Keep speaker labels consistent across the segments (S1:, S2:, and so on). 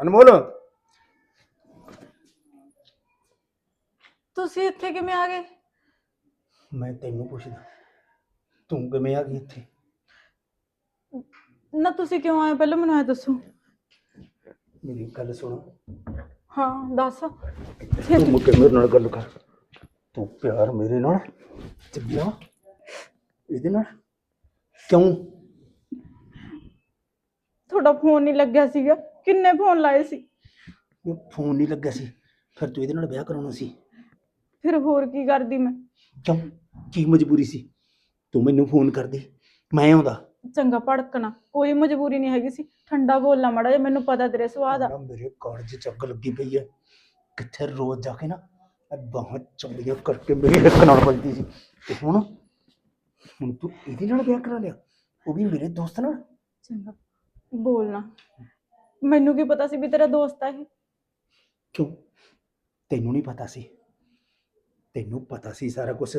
S1: ਅਨਮੋਲ
S2: ਤੁਸੀਂ ਇੱਥੇ ਕਿਵੇਂ ਆ ਗਏ?
S1: ਮੈਂ ਤੈਨੂੰ ਪੁੱਛਦਾ ਤੂੰ ਕਿਵੇਂ ਆ ਗਈ ਇੱਥੇ?
S2: ਨਾ ਤੁਸੀਂ ਕਿਉਂ ਆਏ ਪਹਿਲਾਂ ਮੈਨੂੰ ਇਹ ਦੱਸੋ।
S1: ਮੇਰੀ ਗੱਲ ਸੁਣ।
S2: ਹਾਂ ਦੱਸ।
S1: ਤੂੰ ਮੁੱਕੇ ਮੇਰੇ ਨਾਲ ਗੱਲ ਕਰ। ਤੂੰ ਪਿਆਰ ਮੇਰੇ ਨਾਲ ਚੱਲਿਆ ਇਹਦੇ ਨਾਲ? ਕਿਉਂ?
S2: ਤੁਹਾਡਾ ਫੋਨ ਨਹੀਂ ਲੱਗਿਆ ਸੀਗਾ। ਕਿੰਨੇ ਫੋਨ ਲਾਏ ਸੀ?
S1: ਫੋਨ ਨਹੀਂ ਲੱਗਿਆ ਸੀ। ਫਿਰ ਤੂੰ ਇਹਦੇ ਨਾਲ ਵਿਆਹ ਕਰਾਉਣਾ ਸੀ।
S2: ਫਿਰ ਹੋਰ ਕੀ ਕਰਦੀ ਮੈਂ?
S1: ਕਿਉਂ ਕੀ ਮਜਬੂਰੀ ਸੀ? ਤੂੰ ਮੈਨੂੰ ਫੋਨ ਕਰਦੀ ਮੈਂ ਆਉਂਦਾ।
S2: ਚੰਗਾ ਭੜਕਣਾ ਕੋਈ ਮਜਬੂਰੀ ਨਹੀਂ ਹੈਗੀ ਸੀ। ਠੰਡਾ ਬੋਲਣਾ ਮੜਾ ਜੇ ਮੈਨੂੰ ਪਤਾ ਤੇਰੇ ਸੁਭਾਅ ਦਾ
S1: ਨਾ ਮੇਰੇ ਕਾਲਜ ਚ ਅੱਗ ਲੱਗੀ ਪਈ ਹੈ ਕਿੱਥੇ ਰੋਜ਼ ਜਾ ਕੇ ਨਾ ਬਾਹਾਂ ਚੌੜੀਆਂ ਕਰਕੇ ਮੇਰੇ ਇੱਕ ਨਾਲ ਵੱਜਦੀ ਸੀ। ਤੇ ਹੁਣ ਹੁਣ ਤੂੰ ਇਹਦੇ ਨਾਲ ਵਿਆਹ ਕਰਾ ਲਿਆ। ਉਹ ਵੀ ਮੇਰੇ ਦੋਸਤ ਨਾਲ।
S2: ਚੰਗਾ ਬੋਲਣਾ। ਮੈਨੂੰ ਕੀ ਪਤਾ ਸੀ ਵੀ ਤੇਰਾ ਦੋਸਤ ਆ ਇਹ?
S1: ਕਿਉਂ? ਤੈਨੂੰ ਨਹੀਂ ਪਤਾ ਸੀ। ਤੈਨੂੰ ਪਤਾ ਸੀ ਸਾਰਾ ਕੁਝ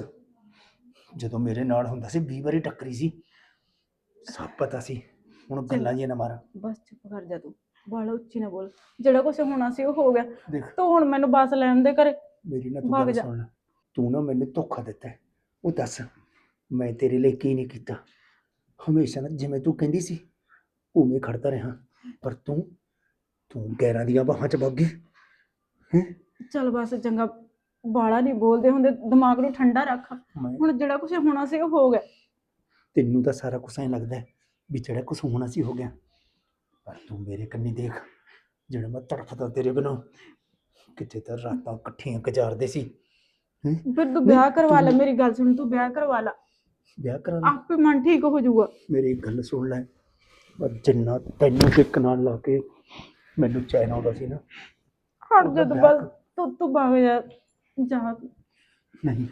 S1: ਜਦੋਂ ਮੇਰੇ ਨਾਲ ਹੁੰਦਾ ਸੀ 20 ਵਾਰੀ ਟੱਕਰੀ ਸੀ। ਸਭ ਪਤਾ ਸੀ। ਹੁਣ ਗੱਲਾਂ ਜੀ ਨਾ ਮਾਰ।
S2: ਬਸ ਚੁੱਪ ਕਰ ਜਾ ਤੂੰ। ਬਾਲਾ ਉੱਚੀ ਨਾ ਬੋਲ। ਜਿਹੜਾ ਕੁਝ ਹੋਣਾ ਸੀ ਉਹ ਹੋ ਗਿਆ।
S1: ਦੇਖ।
S2: ਤੂੰ ਹੁਣ ਮੈਨੂੰ ਬੱਸ ਲੈਣ ਦੇ ਘਰੇ।
S1: ਮੇਰੀ ਨਾ ਤੂੰ
S2: ਭੱਗ
S1: ਗੱਲ
S2: ਜਾ।
S1: ਸੁਣ ਲੈ। ਤੂੰ ਨਾ ਮੈਨੂੰ ਧੋਖਾ ਦਿੱਤਾ ਹੈ। ਉਹ ਦੱਸ ਮੈਂ ਤੇਰੇ ਲਈ ਕੀ ਨਹੀਂ ਕੀਤਾ। ਹਮੇਸ਼ਾ ਨਾ ਜਿਵੇਂ ਤੂੰ ਕਹਿੰਦੀ ਸੀ ਉਵੇਂ ਖੜਦਾ ਰਿਹਾ। ਪਰ ਤੂੰ ਤੂੰ ਗੈਰਾਂ ਦੀਆਂ ਬਾਹਾਂ 'ਚ ਵਗ ਗਈ। ਹੈਂ?
S2: ਚੱਲ ਬਸ ਚੰਗਾ ਬਾਲਾ ਨਹੀਂ ਬੋਲਦੇ ਹੁੰਦੇ ਦਿਮਾਗ ਨੂੰ ਠੰਡਾ ਰੱਖ।
S1: ਮੈਂ
S2: ਹੁਣ ਜਿਹੜਾ ਕੁਝ ਹੋਣਾ ਸੀ ਉਹ ਹੋ ਗਿਆ।
S1: ਤੈਨੂੰ ਤਾਂ ਸਾਰਾ ਕੁਝ ਐਂ ਲੱਗਦਾ ਹੈ ਵੀ ਜਿਹੜਾ ਕੁਝ ਹੋਣਾ ਸੀ ਹੋ ਗਿਆ। ਪਰ ਤੂੰ ਮੇਰੇ ਕੰਨੀ ਦੇਖ ਜਿਹੜਾ ਮੈਂ ਤੜਫਦਾ ਤੇਰੇ ਬਿਨਾਂ ਕਿਤੇ ਤਾਂ ਰਾਤਾਂ ਇਕੱਠੀਆਂ ਗੁਜ਼ਾਰਦੇ ਸੀ। ਹੈਂ?
S2: ਫਿਰ ਤੂੰ ਵਿਆਹ ਕਰਵਾ ਲੈ ਮੇਰੀ ਗੱਲ ਸੁਣ ਤੂੰ ਵਿਆਹ ਕਰਵਾ ਲੈ।
S1: ਵਿਆਹ ਕਰਾ ਲੈ।
S2: ਆਪੇ ਮਨ ਠੀਕ ਹੋ ਜਾਊਗਾ।
S1: ਮੇਰੀ ਗੱਲ ਸੁਣ ਲੈ। ਪਰ ਜਿੰਨਾ ਤੈਨੂੰ ਟਿਕ ਨਾਲ ਲਾ ਕੇ ਮੈਨੂੰ ਚੈਨ ਆਉਂਦਾ ਸੀ ਨਾ
S2: ਹਟ
S1: ਉਹਦਾ
S2: ਜਾ ਤੂੰ
S1: ਵਿਆਹ
S2: ਬਸ ਤੂੰ ਤੂੰ ਭਾਗ ਜਾ ਜਾ।
S1: ਨਹੀਂ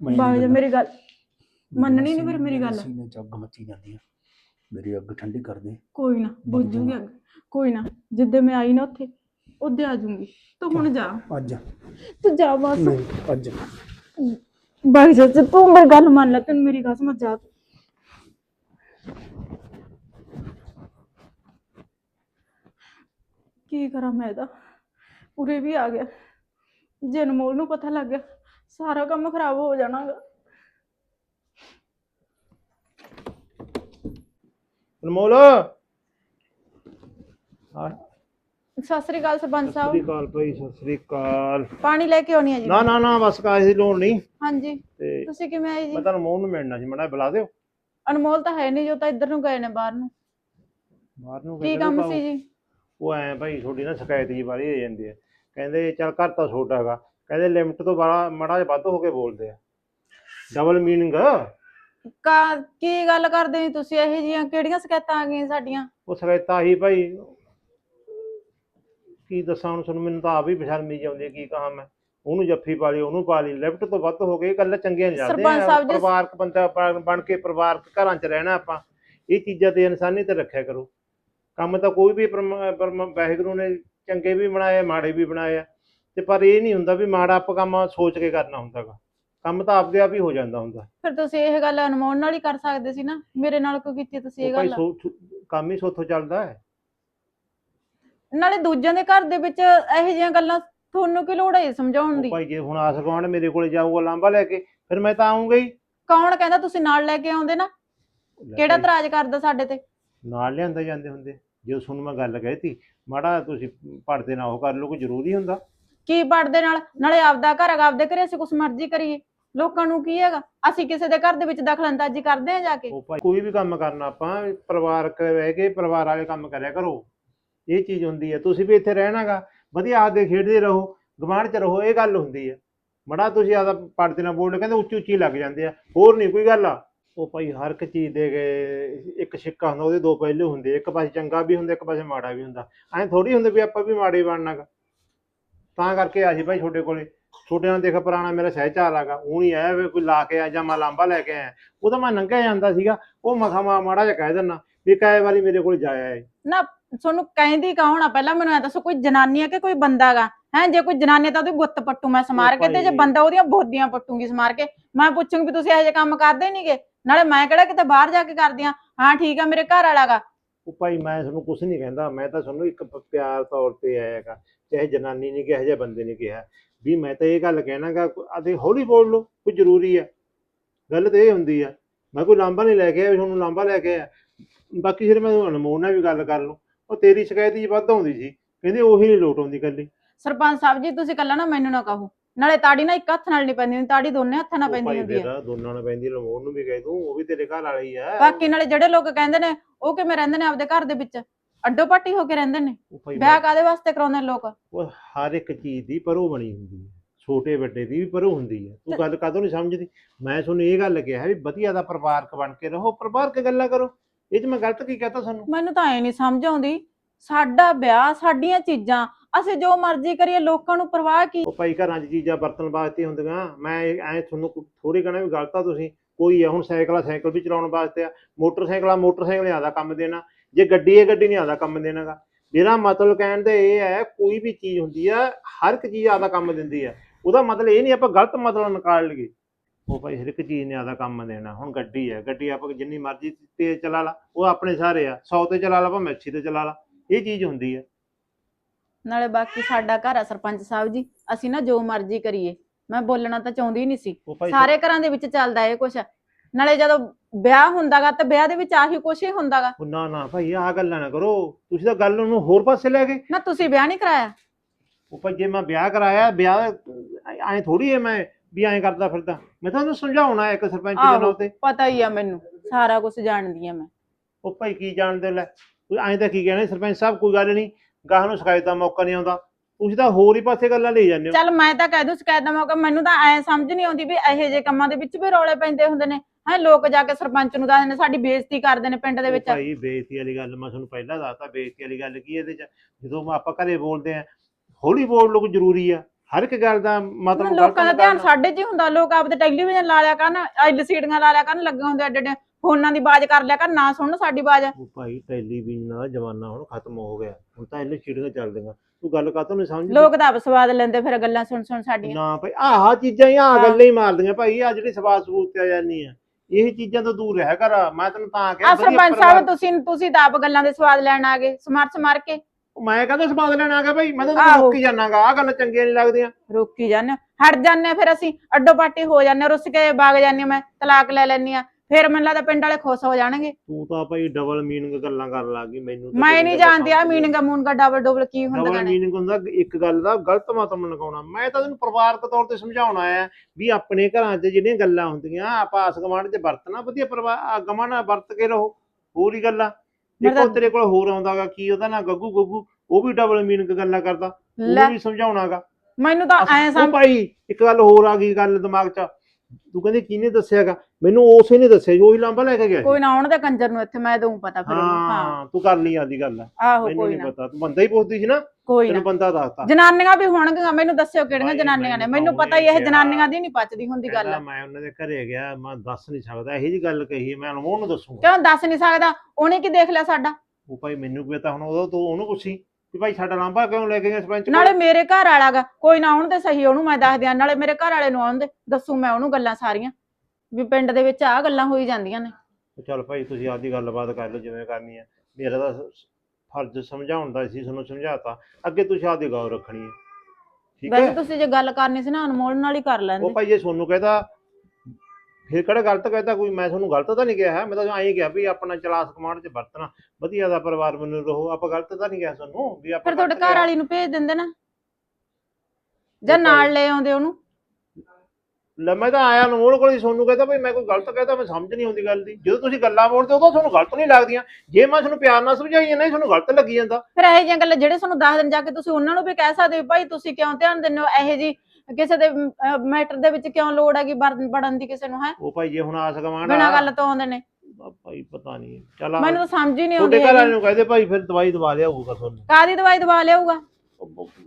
S1: ਮੈਂ
S2: ਭਾਗ
S1: ਨਹੀਂ
S2: ਜਾ। ਮੇਰੀ ਗੱਲ ਮੰਨਣੀ ਨੀ
S1: ਸੀਨੇ-
S2: ਫਿਰ ਮੇਰੀ ਗੱਲ।
S1: ਸੀਨੇ 'ਚ ਅੱਗ ਮੱਚੀ ਜਾਂਦੀ ਆ। ਮੇਰੀ ਅੱਗ ਠੰਡੀ ਕਰ ਦੇ।
S2: ਕੋਈ ਨਾ ਬੁੱਝੂਗੀ ਅੱਗ। ਕੋਈ ਨਾ ਜਿੱਦੇ ਮੈਂ ਆਈ ਨਾ ਉੱਥੇ ਉਹਦੇ ਆ ਜਾਊਂਗੀ ਤੂੰ ਹੁਣ ਜਾ।
S1: ਅੱਜ।
S2: ਤੂੰ ਜਾ ਬਸ
S1: ਨਹੀਂ ਅੱਜ।
S2: ਭਾਗ ਜਾ ਤੇ ਮੇਰੀ ਗੱਲ ਮੰਨ ਲੈ ਤੈਨੂੰ ਮੇਰੀ ਗੱਲ ਸਮਝ ਜਾ ਤੂੰ। ਕੀ ਕਰਾਂ ਮੈਂ ਇਹਦਾ? ਉਰੇ ਵੀ ਆ ਗਿਆ। ਜੇ ਅਨਮੋਲ ਨੂੰ ਪਤਾ ਲੱਗ ਗਿਆ। ਸਾਰਾ ਕੰਮ ਖਰਾਬ ਹੋ ਜਾਣਾਗਾ।
S3: ਅਨਮੋਲ! ਹਾਂ
S2: ਸਤਿ ਸ੍ਰੀ ਅਕਾਲ ਸਰਪੰਚ
S3: ਸਤਿ ਸ੍ਰੀ
S2: ਸਾਹਿਬ
S3: ਅਕਾਲ ਭਾਈ ਸਤਿ ਸ੍ਰੀ ਅਕਾਲ।
S2: ਪਾਣੀ ਲੈ ਕੇ ਆਉਣੀ ਹੈ ਜੀ।
S3: ਨਾ ਨਾ ਨਾ ਬਸ ਕਾਹਦੀ ਦੀ ਲੋੜ ਨਹੀਂ।
S2: ਹਾਂਜੀ।
S3: ਤੇ
S2: ਤੁਸੀਂ ਕਿਵੇਂ ਆਏ ਜੀ?
S3: ਮੈਂ ਤੁਹਾਨੂੰ ਮੋਹਨ ਨੂੰ ਮਿਲਣਾ ਸੀ ਮੜਾ ਬੁਲਾ ਦਿਓ।
S2: ਅਨਮੋਲ ਤਾਂ ਹੈ ਨਹੀਂ ਜੋ ਤਾਂ ਇੱਧਰ ਨੂੰ ਗਏ ਨੇ ਬਾਹਰ ਨੂੰ।
S3: ਬਾਹਰ ਨੂੰ
S2: ਕੀ ਕੰਮ। ਸੀ ਜੀ?
S3: ਉਹ ਐ ਭਾਈ ਤੁਹਾਡੀ ਨਾ ਸ਼ਿਕਾਇਤ ਜੀ ਵਾਲੀ ਹੋ ਜਾਂਦੀ ਹੈ। ਕਹਿੰਦੇ ਚੱਲ ਘਰ ਤਾਂ ਛੋਟਾ ਹੈਗਾ। ਕਹਿੰਦੇ ਲਿਮਟ ਤੋਂ ਬੜਾ ਮੜਾ ਜਿਹਾ ਵੱਧ ਹੋ ਕੇ ਬੋਲਦੇ ਆ। ਡਬਲ ਮੀਨਿੰਗ
S2: ਕਾ ਕੀ ਗੱਲ ਕਰਦੇ ਜੀ ਤੁਸੀਂ? ਇਹ ਜੀਆਂ ਕਿਹੜੀਆਂ ਸ਼ਿਕਾਇਤਾਂ ਆ ਗਈਆਂ ਸਾਡੀਆਂ?
S3: ਉਹ ਸ਼ਿਕਾਇਤਾਂ ਹੀ ਭਾਈ। ਕੀ ਦੱਸਾਂ ਹੁਣ ਤੁਹਾਨੂੰ? ਮੈਨੂੰ ਤਾਂ ਆਪ ਹੀ ਬਸ਼ਰਮੀ ਜਾਂਦੀ ਹੈ ਕੀ ਕਹਾਂ ਮੈਂ। ਉਹਨੂੰ ਜੱਫੀ ਪਾ ਲਈ ਉਹਨੂੰ ਪਾ ਲਈ। ਲਿਫਟ ਤੋਂ ਵੱਧ ਹੋ ਗਏ ਗੱਲ ਚੰਗੀਆਂ ਨਹੀਂ
S2: ਸਰਪੰਚ ਸਾਹਿਬ ਜੀ-
S3: ਪਰਿਵਾਰਕ ਬੰਦਾ ਬਣ- ਬਣ ਕੇ ਪਰਿਵਾਰਕ ਘਰਾਂ 'ਚ ਰਹਿਣਾ ਆਪਾਂ। ਇਹ ਚੀਜ਼ਾਂ ਤੇ ਇਨਸਾਨੀਅਤ ਰੱਖਿਆ ਕਰੋ। ਕੰਮ ਤਾਂ ਕੋਈ ਵੀ ਵਾਹਿਗੁਰੂ ਨੇ ਚੰਗੇ ਵੀ ਬਣਾਏ ਮਾੜੇ ਵੀ ਬਣਾਏ ਤੇ ਪਰ ਇਹ ਨਹੀਂ ਹੁੰਦਾ ਵੀ ਮਾੜਾ ਆਪਾਂ ਕੰਮ ਸੋਚ ਕੇ ਕਰਨਾ ਹੁੰਦਾਗਾ ਕੰਮ ਤਾਂ ਆਪਦੇ ਆਪ ਹੀ ਹੋ ਜਾਂਦਾ ਹੁੰਦਾ।
S2: ਫਿਰ ਤੁਸੀਂ ਇਹ ਗੱਲ ਅਨਮੋਲ ਨਾਲ ਹੀ ਕਰ ਸਕਦੇ ਸੀ ਨਾ? ਮੇਰੇ ਨਾਲ ਕਿਉਂ ਕੀਤੀ ਤੁਸੀਂ ਇਹ ਗੱਲ?
S3: ਕੰਮ ਹੀ ਸੋਥੋਂ ਚੱਲਦਾ ਹੈ।
S2: ਨਾਲੇ ਦੂਜਿਆਂ ਦੇ ਘਰ ਦੇ ਵਿੱਚ ਇਹੋ ਜਿਹੀਆਂ ਗੱਲਾਂ ਤੁਹਾਨੂੰ ਕੀ ਲੋੜ ਹੈ ਸਮਝਾਉਣ ਦੀ?
S3: ਭਾਈ ਜੇ ਹੁਣ ਆਸ ਗੁਆਂਢ ਮੇਰੇ ਕੋਲੇ ਜਾਊਗਾ ਲਾਂਬਾ ਲੈ ਕੇ ਫਿਰ ਮੈਂ ਤਾਂ ਆਉਂਗਾ ਹੀ।
S2: ਕੌਣ ਕਹਿੰਦਾ ਤੁਸੀਂ ਨਾਲ ਲੈ ਕੇ ਆਉਂਦੇ ਨਾ? ਕਿਹੜਾ
S3: ਭਾਈ,
S2: ਇਤਰਾਜ਼ ਕਰਦਾ ਸਾਡੇ ਤੇ?
S3: ਨਾਲ ਲਿਆਂਦੇ ਜਾਂਦੇ ਹੁੰਦੇ। ਜੇ ਤੁਹਾਨੂੰ ਮੈਂ ਗੱਲ ਕਹਿਤੀ ਮਾੜਾ ਤੁਸੀਂ ਪੜਦੇ ਨਾ ਉਹ ਕਰ ਲਓ ਕੋਈ ਜ਼ਰੂਰੀ ਹੁੰਦਾ?
S2: ਕੀ ਪੜਦੇ ਨਾਲ? ਨਾਲੇ ਆਪਦਾ ਘਰ ਹੈਗਾ ਆਪਦੇ ਘਰੇ ਅਸੀਂ ਕੁਛ ਮਰਜ਼ੀ ਕਰੀਏ। ਲੋਕਾਂ ਨੂੰ ਕੀ ਹੈਗਾ? ਅਸੀਂ ਕਿਸੇ ਦੇ ਘਰ ਦੇ ਵਿੱਚ ਦਖਲਅੰਦਾਜ਼ੀ ਕਰਦੇ ਆ ਜਾ ਕੇ।
S3: ਉਹ ਭਾਈ ਕੋਈ ਵੀ ਕੰਮ ਕਰਨਾ ਆਪਾਂ ਪਰਿਵਾਰਕ ਰਹਿ ਕੇ ਪਰਿਵਾਰ ਵਾਲੇ ਕੰਮ ਕਰਿਆ ਕਰੋ। ਇਹ ਚੀਜ਼ ਹੁੰਦੀ ਹੈ ਤੁਸੀਂ ਵੀ ਇੱਥੇ ਰਹਿਣਾਗਾ। ਵਧੀਆ ਆਪਦੇ ਖੇਡਦੇ ਰਹੋ ਗਵਾਂਢ ਚ ਰਹੋ ਇਹ ਗੱਲ ਹੁੰਦੀ ਹੈ। ਮੜਾ ਤੁਸੀਂ ਆਦਾ ਪੜਦੇ ਨਾ ਬੋਲਦੇ ਕਹਿੰਦੇ ਉੱਚੀ ਉੱਚੀ ਲੱਗ ਜਾਂਦੇ ਆ। ਹੋਰ ਨਹੀਂ ਕੋਈ ਗੱਲ ਆ। ਉਹ ਭਾਈ ਹਰ ਇੱਕ ਚੀਜ਼ ਦੇ ਗਏ ਇੱਕ ਸਿੱਕਾ ਹੁੰਦਾ, ਉਹਦੇ ਦੋ ਪਹਿਲੂ ਹੁੰਦੇ, ਇੱਕ ਪਾਸੇ ਚੰਗਾ ਵੀ ਹੁੰਦਾ, ਇੱਕ ਪਾਸੇ ਮਾੜਾ ਵੀ ਹੁੰਦਾ। ਐਂ ਥੋੜੀ ਹੁੰਦੇ ਵੀ ਆਪਾਂ ਵੀ ਮਾੜੇ ਬਣਨਾਗਾ ਤਾਂ ਕਰਕੇ ਆ ਸੀ ਭਾਈ ਛੋਟੇ ਕੋਲੇ। ਛੋਟੇ ਨਾਲ ਦੇਖ ਪੁਰਾਣਾ ਮੇਰਾ ਸਹਿਚਾਰ ਆਗਾ ਉਹ ਨਹੀਂ ਆਇਆ ਵੀ ਕੋਈ ਲਾ ਕੇ ਆ ਜਾਂ ਮੈਂ ਲਾਂਬਾ ਲੈ ਕੇ ਆਇਆ। ਉਹ ਤਾਂ ਮੈਂ ਲੰਘਿਆ ਜਾਂਦਾ ਸੀਗਾ। ਉਹ ਮਖਾ ਮਾ ਮਾੜਾ ਜਿਹਾ ਕਹਿ ਦਿੰਨਾ ਵੀ ਕਾਏ ਵਾਰੀ ਮੇਰੇ ਕੋਲ ਜਾਇਆ ਹੈ
S2: ਨਾ, ਤੁਹਾਨੂੰ ਕਹਿੰਦੀ ਕੌਣ ਆ? ਪਹਿਲਾਂ ਮੈਨੂੰ ਐ ਦੱਸੋ, ਕੋਈ ਜਨਾਨੀ ਆ ਕਿ ਕੋਈ ਬੰਦਾ ਗਾ? ਹੈ ਜੇ ਕੋਈ ਜਨਾਨੀ ਤਾਂ ਉਹਦੀ ਗੁੱਤ ਪੱਟੂ ਮੈਂ ਸਮਾਰ ਕੇ ਤੇ ਜੇ। ਬੰਦਾ ਉਹਦੀਆਂ ਬੋਦੀਆਂ ਪੱਟੂਗੀ ਸਮਾਰ ਕੇ ਮੈਂ ਪੁੱਛੂੰਗੀ ਵੀ ਤੁਸੀਂ ਇਹੋ ਜਿਹੇ ਕੰਮ ਕਰਦੇ ਨਹੀਂਗੇ ਨਾਲੇ ਮੈਂ ਕਿਹੜਾ ਕਿਤੇ ਬਾਹਰ ਜਾ ਕੇ ਕਰਦੀ ਆ? ਹਾਂ ਠੀਕ ਆ ਮੇਰੇ ਘਰ ਵਾਲਾ ਗਾ।
S3: ਉਹ ਭਾਈ ਮੈਂ ਤੁਹਾਨੂੰ ਕੁਝ ਨਹੀਂ ਕਹਿੰਦਾ ਮੈਂ ਤਾਂ ਤੁਹਾਨੂੰ ਇੱਕ ਪ- ਪਿਆਰ ਤੌਰ ਤੇ ਆਇਆਗਾ ਚਾਹੇ ਜਨਾਨੀ ਨੇ ਕਿਹਾ ਜਾਂ ਬੰਦੇ ਨੇ ਕਿਹਾ। ਵੀ ਮੈਂ ਤਾਂ ਇਹ ਗੱਲ ਕਹਿਣਾਗਾ ਅਤੇ ਹੌਲੀ ਬੋਲ ਲਓ ਕੋਈ ਜ਼ਰੂਰੀ ਆ। ਗੱਲ ਤਾਂ ਇਹ ਹੁੰਦੀ ਆ ਮੈਂ ਕੋਈ ਲਾਂਬਾ ਨਹੀਂ ਲੈ ਕੇ ਆਇਆ ਵੀ ਤੁਹਾਨੂੰ ਲਾਂਬਾ ਲੈ ਕੇ ਆਇਆ। ਬਾਕੀ ਫਿਰ ਮੈਂ ਅਨਮੋਲ ਨਾਲ ਵੀ ਗੱਲ ਕਰ ਲੂੰ ਉਹ ਤੇਰੀ ਸ਼ਿਕਾਇਤ ਹੀ ਵੱਧ ਆਉਂਦੀ ਸੀ ਕਹਿੰਦੇ ਉਹੀ ਨਹੀਂ ਲੋਟ ਆਉਂਦੀ ਕੱਲੀ
S2: ਸਰਪੰਚ ਸਾਹਿਬ ਜੀ ਤੁਸੀਂ ਕੱਲਾ ਨਾ ਮੈਨੂੰ ਨਾ ਕਹੋ। ਨਾਲੇ ਤਾੜੀ ਨਾ ਇੱਕ ਹੱਥ ਨਾਲ ਨਹੀਂ ਪੈਂਦੀ ਹੁੰਦੀ ਤਾੜੀ ਦੋਨੇ ਹੱਥਾਂ ਨਾਲ
S3: ਉਹ
S2: ਪੈਂਦੀ
S3: ਭਾਈ
S2: ਹੁੰਦੀ ਹੈ
S3: ਫਿਰ ਦੋਨਾਂ ਨਾਲ ਪੈਂਦੀ ਅਨਮੋਲ ਨੂੰ ਵੀ ਕਹਿ ਦੂੰ ਉਹ ਵੀ ਤੇਰੇ ਘਰ ਵਾਲੀ ਆ।
S2: ਬਾਕੀ ਨਾਲੇ ਜਿਹੜੇ ਲੋਕ ਕਹਿੰਦੇ ਨੇ ਉਹ ਕਿਵੇਂ ਰਹਿੰਦੇ ਨੇ ਆਪਦੇ ਘਰ ਦੇ ਵਿੱਚ? ਅੱਡੋ ਪਾਟੀ ਹੋ ਕੇ ਰਹਿੰਦੇ ਨੇ।
S3: ਉਹ ਭਾਈ
S2: ਵਿਆਹ ਕਾਦੇ ਵਾਸਤੇ ਕਰਾਉਂਦੇ ਨੇ ਲੋਕ?
S3: ਉਹ ਹਰ ਇੱਕ ਚੀਜ਼ ਦੀ ਪਰੋ ਬਣੀ ਹੁੰਦੀ ਹੈ। ਛੋਟੇ ਵੱਡੇ ਦੀ ਵੀ ਪਰੋ ਹੁੰਦੀ ਹੈ। ਤੂੰ ਗੱਲ ਕਾਹਤੋਂ ਨਹੀਂ ਸਮਝਦੀ? ਮੈਂ ਤੁਹਾਨੂੰ ਇਹ ਗੱਲ ਕਿਹਾ ਵੀ ਵਧੀਆ ਦਾ ਪਰਿਵਾਰਕ ਬਣ ਕੇ ਰਹੋ ਪਰਿਵਾਰਕ ਗੱਲਾਂ ਕਰੋ। ਇਹ 'ਚ ਮੈਂ ਗਲਤ ਕੀ ਕਹਤਾ ਤੁਹਾਨੂੰ
S2: ਮੈਨੂੰ ਤਾਂ ਐ ਨਹੀਂ ਸਮਝ ਆਉਂਦੀ ਸਾਡਾ ਵਿਆਹ, ਸਾਡੀਆਂ ਚੀਜ਼ਾਂ, ਅਸੀਂ ਜੋ ਮਰਜ਼ੀ ਕਰੀਏ, ਲੋਕਾਂ ਨੂੰ ਪਰਵਾਹ ਕੀ?
S3: ਉਹ ਭਾਈ ਘਰਾਂ 'ਚ ਚੀਜ਼ਾਂ ਵਰਤਣ ਵਾਸਤੇ ਹੁੰਦੀਆਂ। ਮੈਂ ਐ ਤੁਹਾਨੂੰ ਥੋੜੀ ਕਹਿਣਾ ਵੀ ਗਲਤ ਆ ਤੁਸੀਂ। ਕੋਈ ਆ, ਹੁਣ ਸਾਈਕਲ ਆ, ਸਾਈਕਲ ਵੀ ਚਲਾਉਣ ਵਾਸਤੇ ਆ। ਮੋਟਰਸਾਈਕਲ ਆ, ਮੋਟਰਸਾਈਕਲ ਨਹੀਂ ਆਦਾ ਕੰਮ ਦੇਣਾ। ਜੇ ਗੱਡੀ ਹੈ ਗੱਡੀ ਨਹੀਂ ਆਦਾ ਕੰਮ ਦੇਣਾਗਾ। ਮੇਰਾ ਮਤਲਬ ਕਹਿਣ ਦਾ ਇਹ ਹੈ, ਕੋਈ ਵੀ ਚੀਜ਼ ਹੁੰਦੀ ਆ, ਹਰ ਇੱਕ ਚੀਜ਼ ਆਦਾ ਕੰਮ ਦਿੰਦੀ ਆ। ਉਹਦਾ ਮਤਲਬ ਇਹ ਨਹੀਂ ਆਪਾਂ ਗਲਤ ਮਤਲਬ ਨਿਕਾਲ ਲਈਏ। ਉਹ ਭਾਈ ਹਰ ਇੱਕ ਚੀਜ਼ ਨੇ ਆਦਾ ਕੰਮ ਦੇਣਾ। ਹੁਣ ਗੱਡੀ ਹੈ ਗੱਡੀ ਆਪਾਂ ਜਿੰਨੀ ਮਰਜ਼ੀ ਤੇਜ਼ ਚਲਾ ਲਾ, ਉਹ ਆਪਣੇ ਸਾਰੇ ਆ। 100 ਤੇ ਚਲਾ ਲਾ ਭਾਵੇਂ 80 ਤੇ ਚਲਾ ਲਾ। ਇਹ ਚੀਜ਼ ਹੁੰਦੀ ਆ।
S2: ਨਾਲੇ ਬਾਕੀ ਸਾਡਾ ਘਰ ਆ ਸਰਪੰਚ ਸਾਹਿਬ ਜੀ ਅਸੀਂ ਨਾ ਜੋ ਮਰਜ਼ੀ ਕਰੀਏ। ਮੈਂ ਬੋਲਣਾ ਤਾਂ ਚਾਹੁੰਦੀ ਨਹੀਂ ਸੀ।
S3: ਉਹ ਭਾਈ
S2: ਸਾਰੇ ਘਰਾਂ ਦੇ ਵਿੱਚ ਚੱਲਦਾ ਇਹ ਕੁਛ। ਨਾਲੇ ਜਦੋਂ ਵਿਆਹ ਹੁੰਦਾਗਾ ਤਾਂ ਵਿਆਹ ਦੇ ਵਿੱਚ ਆਹੀ ਕੁਛ ਹੀ ਹੁੰਦਾਗਾ।
S3: ਉਹ ਨਾ ਨਾ ਭਾਈ ਆਹ ਗੱਲਾਂ ਨਾ ਕਰੋ। ਤੁਸੀਂ ਤਾਂ ਗੱਲ ਨੂੰ ਹੋਰ ਪਾਸੇ ਲੈ ਗਏ।
S2: ਨਾ ਤੁਸੀਂ ਵਿਆਹ ਨਹੀਂ ਕਰਾਇਆ?
S3: ਉਹ ਭਾਈ ਜੇ ਮੈਂ ਵਿਆਹ ਕਰਾਇਆ ਵਿਆਹ ਐਂ ਥੋੜੀ ਐ ਮੈਂ ਵੀ ਐਂ ਕਰਦਾ ਫਿਰਦਾ। ਮੈਂ ਤੁਹਾਨੂੰ ਸਮਝਾਉਣਾ ਇੱਕ ਸਰਪੰਚ ਦੇ
S2: ਆਹੋ।
S3: ਨਾਮ ਤੇ।
S2: ਪਤਾ ਹੀ ਆ ਮੈਨੂੰ। ਸਾਰਾ ਕੁਝ ਜਾਣਦੀ ਆ ਮੈਂ।
S3: ਉਹ ਭਾਈ ਕੀ ਜਾਣਦੇ ਲੈ? ਕੋਈ ਐਂ ਤਾਂ ਕੀ ਕਹਿਣਾ ਸਰਪੰਚ ਸਾਹਿਬ ਕੋਈ ਗੱਲ ਨਹੀਂ। ਗਾਹ ਨੂੰ ਸ਼ਿਕਾਇਤ ਦਾ ਮੌਕਾ ਨਹੀਂ ਆਉਂਦਾ। ਤੁਸੀਂ ਤਾਂ ਹੋਰ ਹੀ ਪਾਸੇ ਗੱਲਾਂ ਲਈ ਜਾਂਦੇ ਹੋ।
S2: ਚੱਲ ਮੈਂ ਤਾਂ ਕਹਿ ਦੂੰ ਸ਼ਿਕਾਇਤ ਦਾ ਮੌਕਾ ਮੈਨੂੰ ਤਾਂ ਐ ਸਮਝ ਨਹੀਂ ਆਉਂਦੀ ਵੀ ਇਹੋ ਜਿਹੇ ਕੰਮਾਂ ਦੇ ਵਿੱਚ ਵੀ ਰੌਲੇ ਪੈਂਦੇ ਹੁੰਦੇ ਨੇ। ਹੈ ਲੋਕ ਜਾ ਕੇ ਸਰਪੰਚ ਨੂੰ ਦੱਸਦੇ ਨੇ ਸਾਡੀ ਬੇਇੱਜ਼ਤੀ ਕਰਦੇ ਨੇ ਪਿੰਡ ਦੇ ਵਿੱਚ।
S3: ਭਾਈ ਬੇਇੱਜ਼ਤੀ ਵਾਲੀ ਗੱਲ ਮੈਂ ਤੁਹਾਨੂੰ ਪਹਿਲਾਂ ਦੱਸਤਾ ਬੇਇੱਜ਼ਤੀ ਵਾਲੀ ਗੱਲ ਕੀ ਇਹਦੇ ਚ? ਜਦੋਂ ਆਪਾਂ ਘਰੇ ਬੋਲਦੇ ਆ ਹੌਲੀ ਬੋਲ ਲੋ ਜ਼ਰੂਰੀ ਆ। ਹਰ ਇੱਕ ਗੱਲ ਦਾ ਮਤਲਬ
S2: ਲੋਕਾਂ ਦਾ ਧਿਆਨ। ਸਾਡੇ 'ਚ ਹੀ ਹੁੰਦਾ ਲੋਕ ਆਪਦੇ ਟੈਲੀਵਿਜ਼ਨ ਲਾ ਲਿਆ ਕਰਨ ਐਲਸੀਡੀਆਂ ਲਾ ਲਿਆ ਕਰਨ ਲੱਗੇ ਹੁੰਦੇ ਐਡੇ ਐਡੇ ਫੋਨਾਂ ਦੀ ਆਵਾਜ਼ ਕਰ ਲਿਆ ਕਰ ਨਾ ਸੁਣਨ ਸਾਡੀ ਆਵਾਜ਼
S3: ਉਹ ਭਾਈ ਟੈਲੀਵਿਜ਼ਨ ਦਾ ਜ਼ਮਾਨਾ ਹੁਣ ਖਤਮ ਹੋ ਗਿਆ। ਹੁਣ ਤਾਂ ਇਹਨੇ ਚਿੜੀਆਂ ਚੱਲਦੀਆਂ। ਤੂੰ ਗੱਲ ਕਾਹਤੋਂ ਨਹੀਂ ਸਮਝਦੀ?
S2: ਲੋਕ ਤਾਂ ਆਪ ਸਵਾਦ ਲੈਂਦੇ ਫਿਰ ਗੱਲਾਂ ਸੁਣ ਸੁਣ ਸਾਡੀਆਂ।
S3: ਨਾ ਭਾਈ ਆਹ ਚੀਜ਼ਾਂ ਹੀ ਆਹ। ਗੱਲਾਂ ਹੀ ਮਾਰਦੀਆਂ ਭਾਈ ਆ ਜਿਹੜੀ ਸਵਾਦ ਸਬੂਤ ਤੇ ਆ ਜਾਂਦੀ ਆ। ਇਹ ਚੀਜ਼ਾਂ ਤੋਂ ਦੂਰ ਰਹਿ ਕਰ ਮੈਂ ਤੈਨੂੰ ਤਾਂ ਕਿਹਾ
S2: ਆ ਸਰਪੰਚ ਸਾਹਿਬ ਤੁਸੀਂ ਤੁਸੀਂ ਤਾਂ ਆਪ ਗੱਲਾਂ ਦੇ ਸਵਾਦ ਲੈਣ ਆ ਗਏ ਸਮਰਥ ਮਾਰ ਕੇ।
S3: ਮੈਂ ਕਹਿੰਦਾ ਸਵਾਦ ਲੈਣ ਆ ਗਿਆ ਭਾਈ ਮੈਂ ਤਾਂ ਰੋਕੀ ਜਾਣਾਗਾ ਆ ਗੱਲਾਂ ਚੰਗੀਆਂ ਨਹੀਂ ਲੱਗਦੀਆਂ।
S2: ਰੋਕੀ ਹੋ। ਹਟ ਜਾਂਦੇ ਫਿਰ ਅਸੀਂ ਅੱਡੋ ਪਾਟੀ ਹੋ ਜਾਂਦੇ ਰੁੱਸ ਕੇ ਭਾਗ ਜਾਂਦੇ ਮੈਂ ਤਲਾਕ ਲੈ ਲੈਣੀ ਆ ਫਿਰ ਮੈਨੂੰ ਲੱਗਦਾ ਪਿੰਡ ਵਾਲੇ ਖੁਸ਼ ਹੋ ਜਾਣਗੇ।
S3: ਤੂੰ ਤਾਂ ਭਾਈ ਡਬਲ ਮੀਨਿੰਗ ਗੱਲਾਂ ਕਰਨ ਲੱਗ ਗਈ ਮੈਨੂੰ ਤਾਂ
S2: ਮੈਂ ਨਹੀਂ ਜਾਣਦੀ ਆ ਮੀਨਿੰਗ ਮੂਨਗਾ ਡਬਲ ਡਬਲ ਕੀ ਹੁੰਦਾ
S3: ਡਬਲ ਮੀਨਿੰਗ ਹੁੰਦਾ ਇੱਕ ਗੱਲ ਦਾ ਗਲਤ ਮਤਲਬ ਲਗਾਉਣਾ ਮੈਂ ਤਾਂ ਤੈਨੂੰ ਪਰਿਵਾਰਕ ਤੌਰ ਤੇ ਸਮਝਾਉਣਾ ਆ ਵੀ ਆਪਣੇ ਘਰਾਂ 'ਚ ਜਿਹੜੀਆਂ ਗੱਲਾਂ ਹੁੰਦੀਆਂ ਆਪਾਂ ਆਸ ਗਵਾਂਢ 'ਚ ਵਰਤਣਾ ਵਧੀਆ ਪਰਿਵਾਰ ਗਵਾਂ ਨਾਲ ਵਰਤ ਕੇ ਰਹੋ ਹੋਰ ਹੀ ਗੱਲਾਂ।
S2: ਮੈਂ
S3: ਦੇਖੋ
S2: ਤਾਂ-
S3: ਤੇਰੇ ਕੋਲ ਹੋਰ ਆਉਂਦਾਗਾ ਕੀ ਉਹਦਾ ਨਾ ਗੱਗੂ ਗੱਗੂ ਉਹ ਵੀ ਡਬਲ ਮੀਨਿੰਗ ਗੱਲਾਂ ਕਰਦਾ
S2: ਲੈ।
S3: ਉਹਨੂੰ ਵੀ ਸਮਝਾਉਣਾਗਾ।
S2: ਮੈਨੂੰ ਤਾਂ ਐ
S3: ਉਹ ਭਾਈ ਇੱਕ ਗੱਲ ਹੋਰ ਆ ਗਈ ਗੱਲ ਦਿਮਾਗ 'ਚ। ਤੂੰ ਕਹਿੰਦੀ ਕਿਹਨੇ ਦੱਸਿਆਗਾ? ਮੈਨੂੰ ਉਸੇ ਨੇ ਦੱਸਿਆ ਜੋ ਹੀ ਲਾਂਬਾ ਲੈ ਕੇ ਗਿਆ ਸੀ।
S2: ਕੋਈ ਨਾ ਆਉਣ ਦੇ ਕੰਜਰ ਨੂੰ ਇੱਥੇ ਮੈਂ ਦਊਂ ਪਤਾ ਫਿਰ ਉਹਨੂੰ। ਹਾਂ।
S3: ਹਾਂ ਤੂੰ ਕਰ ਲਈ ਆਦੀ ਗੱਲ।
S2: ਆਹੋ
S3: ਮੈਨੂੰ
S2: ਕੋਈ
S3: ਨਹੀਂ
S2: ਨਾ।
S3: ਪਤਾ। ਤੂੰ ਬੰਦਾ ਹੀ ਪੁੱਛਦੀ ਸੀ ਨਾ
S2: ਕੋਈ ਨਾ।
S3: ਤੈਨੂੰ ਬੰਦਾ ਦੱਸਤਾ।
S2: ਜਨਾਨੀਆਂ ਵੀ ਹੋਣਗੀਆਂ ਮੈਨੂੰ ਦੱਸਿਓ ਕਿਹੜੀਆਂ
S3: ਭਾਈ,
S2: ਜਨਾਨੀਆਂ ਨੇ।
S3: ਮੈਨੂੰ
S2: ਪਤਾ ਹੀ ਇਹ
S3: ਉਹੀ
S2: ਜਨਾਨੀਆਂ ਦੀ ਨਹੀਂ ਪਚਦੀ ਹੁੰਦੀ ਗੱਲ।
S3: ਕਹਿੰਦਾ ਮੈਂ ਉਹਨਾਂ ਦੇ ਘਰੇ ਗਿਆ ਮੈਂ ਦੱਸ ਨਹੀਂ ਸਕਦਾ ਇਹੀ ਜੀ ਗੱਲ ਕਹੀ ਹੈ, ਮੈਂ ਅਨਮੋਲ ਨੂੰ ਦੱਸੂਗਾ।
S2: ਕਿਉਂ ਦੱਸ ਨਹੀਂ ਸਕਦਾ? ਉਹਨੇ ਕੀ ਦੇਖ ਲਿਆ ਸਾਡਾ?
S3: ਉਹ ਭਾਈ ਮੈਨੂੰ ਕੀ ਪਤਾ ਹੁਣ ਉਦੋਂ ਤੂੰ ਉਹਨੂੰ ਪੁੱਛੀ। ਵੀ ਭਾਈ ਸਾਡਾ ਲਾਂਬਾ ਕਿਉਂ ਲੈ ਗਿਆ ਸਰਪੰਚ ਕੋਲ?
S2: ਨਾਲੇ ਮੇਰੇ ਘਰ ਵਾਲਾਗਾ ਕੋਈ ਨਾ ਆਉਣ ਦੇ ਸਹੀ ਉਹਨੂੰ ਮੈਂ ਦੱਸ ਦਿਆਂ ਨਾਲੇ ਮੇਰੇ ਘਰ ਵਾਲੇ ਨੂੰ ਆਉਣ ਦੇ ਦੱਸੂ ਮੈਂ ਉਹਨੂੰ ਗੱਲਾਂ ਸਾਰੀਆਂ। ਵੀ ਪਿੰਡ ਦੇ ਵਿੱਚ ਆ ਗੱਲਾਂ ਹੋਈ ਜਾਂਦੀਆਂ ਨੇ।
S3: ਚੱਲ ਭਾਈ ਤੁਸੀਂ ਆਪਦੀ ਗੱਲਬਾਤ ਕਰ ਲਓ ਜਿਵੇਂ ਕਰਨੀ ਹੈ ਮੇਰਾ ਤਾਂ ਫਰਜ਼ ਸਮਝਾਉਣ ਦਾ ਸੀ ਤੁਹਾਨੂੰ ਸਮਝਾਤਾ। ਅੱਗੇ ਤੁਸੀਂ ਆਪਦੀ ਗੌਰ ਰੱਖਣੀ ਹੈ ਠੀਕ
S2: ਵੈਸੇ
S3: ਹੈ?
S2: ਤੁਸੀਂ ਜੇ ਗੱਲ ਕਰਨੀ ਸੀ ਨਾ ਅਨਮੋਲ ਨਾਲ ਹੀ ਕਰ
S3: ਉਹ
S2: ਲੈਂਦੇ
S3: ਭਾਈ ਜੇ ਸੋਨੂੰ ਕਹਿੰਦਾ ਫਿਰ ਕਿਹੜਾ ਗਲਤ ਕਹਿੰਦਾ ਕੋਈ? ਮੈਂ ਤੁਹਾਨੂੰ ਗਲਤ ਤਾਂ ਨਹੀਂ ਕਿਹਾ। ਹੈ ਮੈਂ ਤਾਂ ਐਂ ਕਿਹਾ ਵੀ ਆਪਣਾ ਚਲਾਸ ਕਮਾਂਡ 'ਚ ਵਰਤਣਾ। ਵਧੀਆ ਦਾ ਪਰਿਵਾਰ ਮੈਨੂੰ ਰਹੋ। ਆਪਾਂ ਗਲਤ ਤਾਂ ਨਹੀਂ ਕਿਹਾ ਤੁਹਾਨੂੰ ਵੀ ਆਪਾਂ
S2: ਫਿਰ ਤੁਹਾਡੇ ਘਰ। ਵਾਲੀ ਨੂੰ ਭੇਜ ਦਿੰਦੇ ਨਾ। ਜਾਂ ਨਾਲ ਲੈ ਆਉਂਦੇ ਉਹਨੂੰ।
S3: ਲੈ ਮੈਂ ਤਾਂ ਆਇਆ ਅਨਮੋਲ ਕੋਲ ਹੀ ਸੋਨੂੰ ਕਹਿੰਦਾ ਵੀ ਮੈਂ ਕੋਈ ਗਲਤ ਕਹਿੰਦਾ ਮੈਂ ਸਮਝ ਨਹੀਂ ਆਉਂਦੀ ਗੱਲ ਦੀ। ਜਦੋਂ ਤੁਸੀਂ ਗੱਲਾਂ ਬੋਲਦੇ ਉਦੋਂ ਤੁਹਾਨੂੰ ਗਲਤ ਨਹੀਂ ਲੱਗਦੀਆਂ। ਜੇ ਮੈਂ ਤੁਹਾਨੂੰ ਪਿਆਰ ਨਾਲ ਸਮਝਾਈ ਜਾਂਦਾ ਤੁਹਾਨੂੰ ਗਲਤ ਲੱਗੀ ਜਾਂਦਾ।
S2: ਫਿਰ ਇਹੋ ਜਿਹੀਆਂ ਗੱਲਾਂ ਜਿਹੜੇ ਤੁਹਾਨੂੰ ਦੱਸ ਦਿਨ ਜਾ ਕੇ ਤੁਸੀਂ ਉਹਨਾਂ ਨੂੰ ਵੀ ਕਹਿ ਸਕਦੇ ਹੋ ਭਾਈ ਤੁਸੀਂ ਕਿਉਂ ਧਿਆਨ ਦਿੰਦੇ ਹੋ? ਇਹੋ ਜੀ ਕਿਸੇ ਦੇ ਮੈਟਰ ਦੇ ਵਿੱਚ ਕਿਉਂ ਲੋੜ ਹੈਗੀ ਵੜਨ ਵੜਨ ਦੀ ਕਿਸੇ ਨੂੰ ਹੈ?
S3: ਉਹ ਭਾਈ ਜੇ ਹੁਣ ਆਸ ਗਵਾਂਢ
S2: ਬਿਨਾਂ ਗੱਲ ਤੋਂ ਆਉਂਦੇ ਨੇ।
S3: ਭਾਈ ਪਤਾ ਨਹੀਂ। ਚੱਲ
S2: ਮੈਨੂੰ ਤਾਂ ਸਮਝ ਹੀ ਨਹੀਂ ਆਉਂਦੀ
S3: ਤੁਹਾਡੇ ਘਰ ਵਾਲੇ। ਨੂੰ ਕਹਦੇ ਭਾਈ ਫਿਰ ਦਵਾਈ ਦਵਾ ਲਿਆਊਗਾ ਤੁਹਾਨੂੰ।
S2: ਕਾਦੀ ਦਵਾਈ ਦਵਾ ਲਿਆਊਗਾ?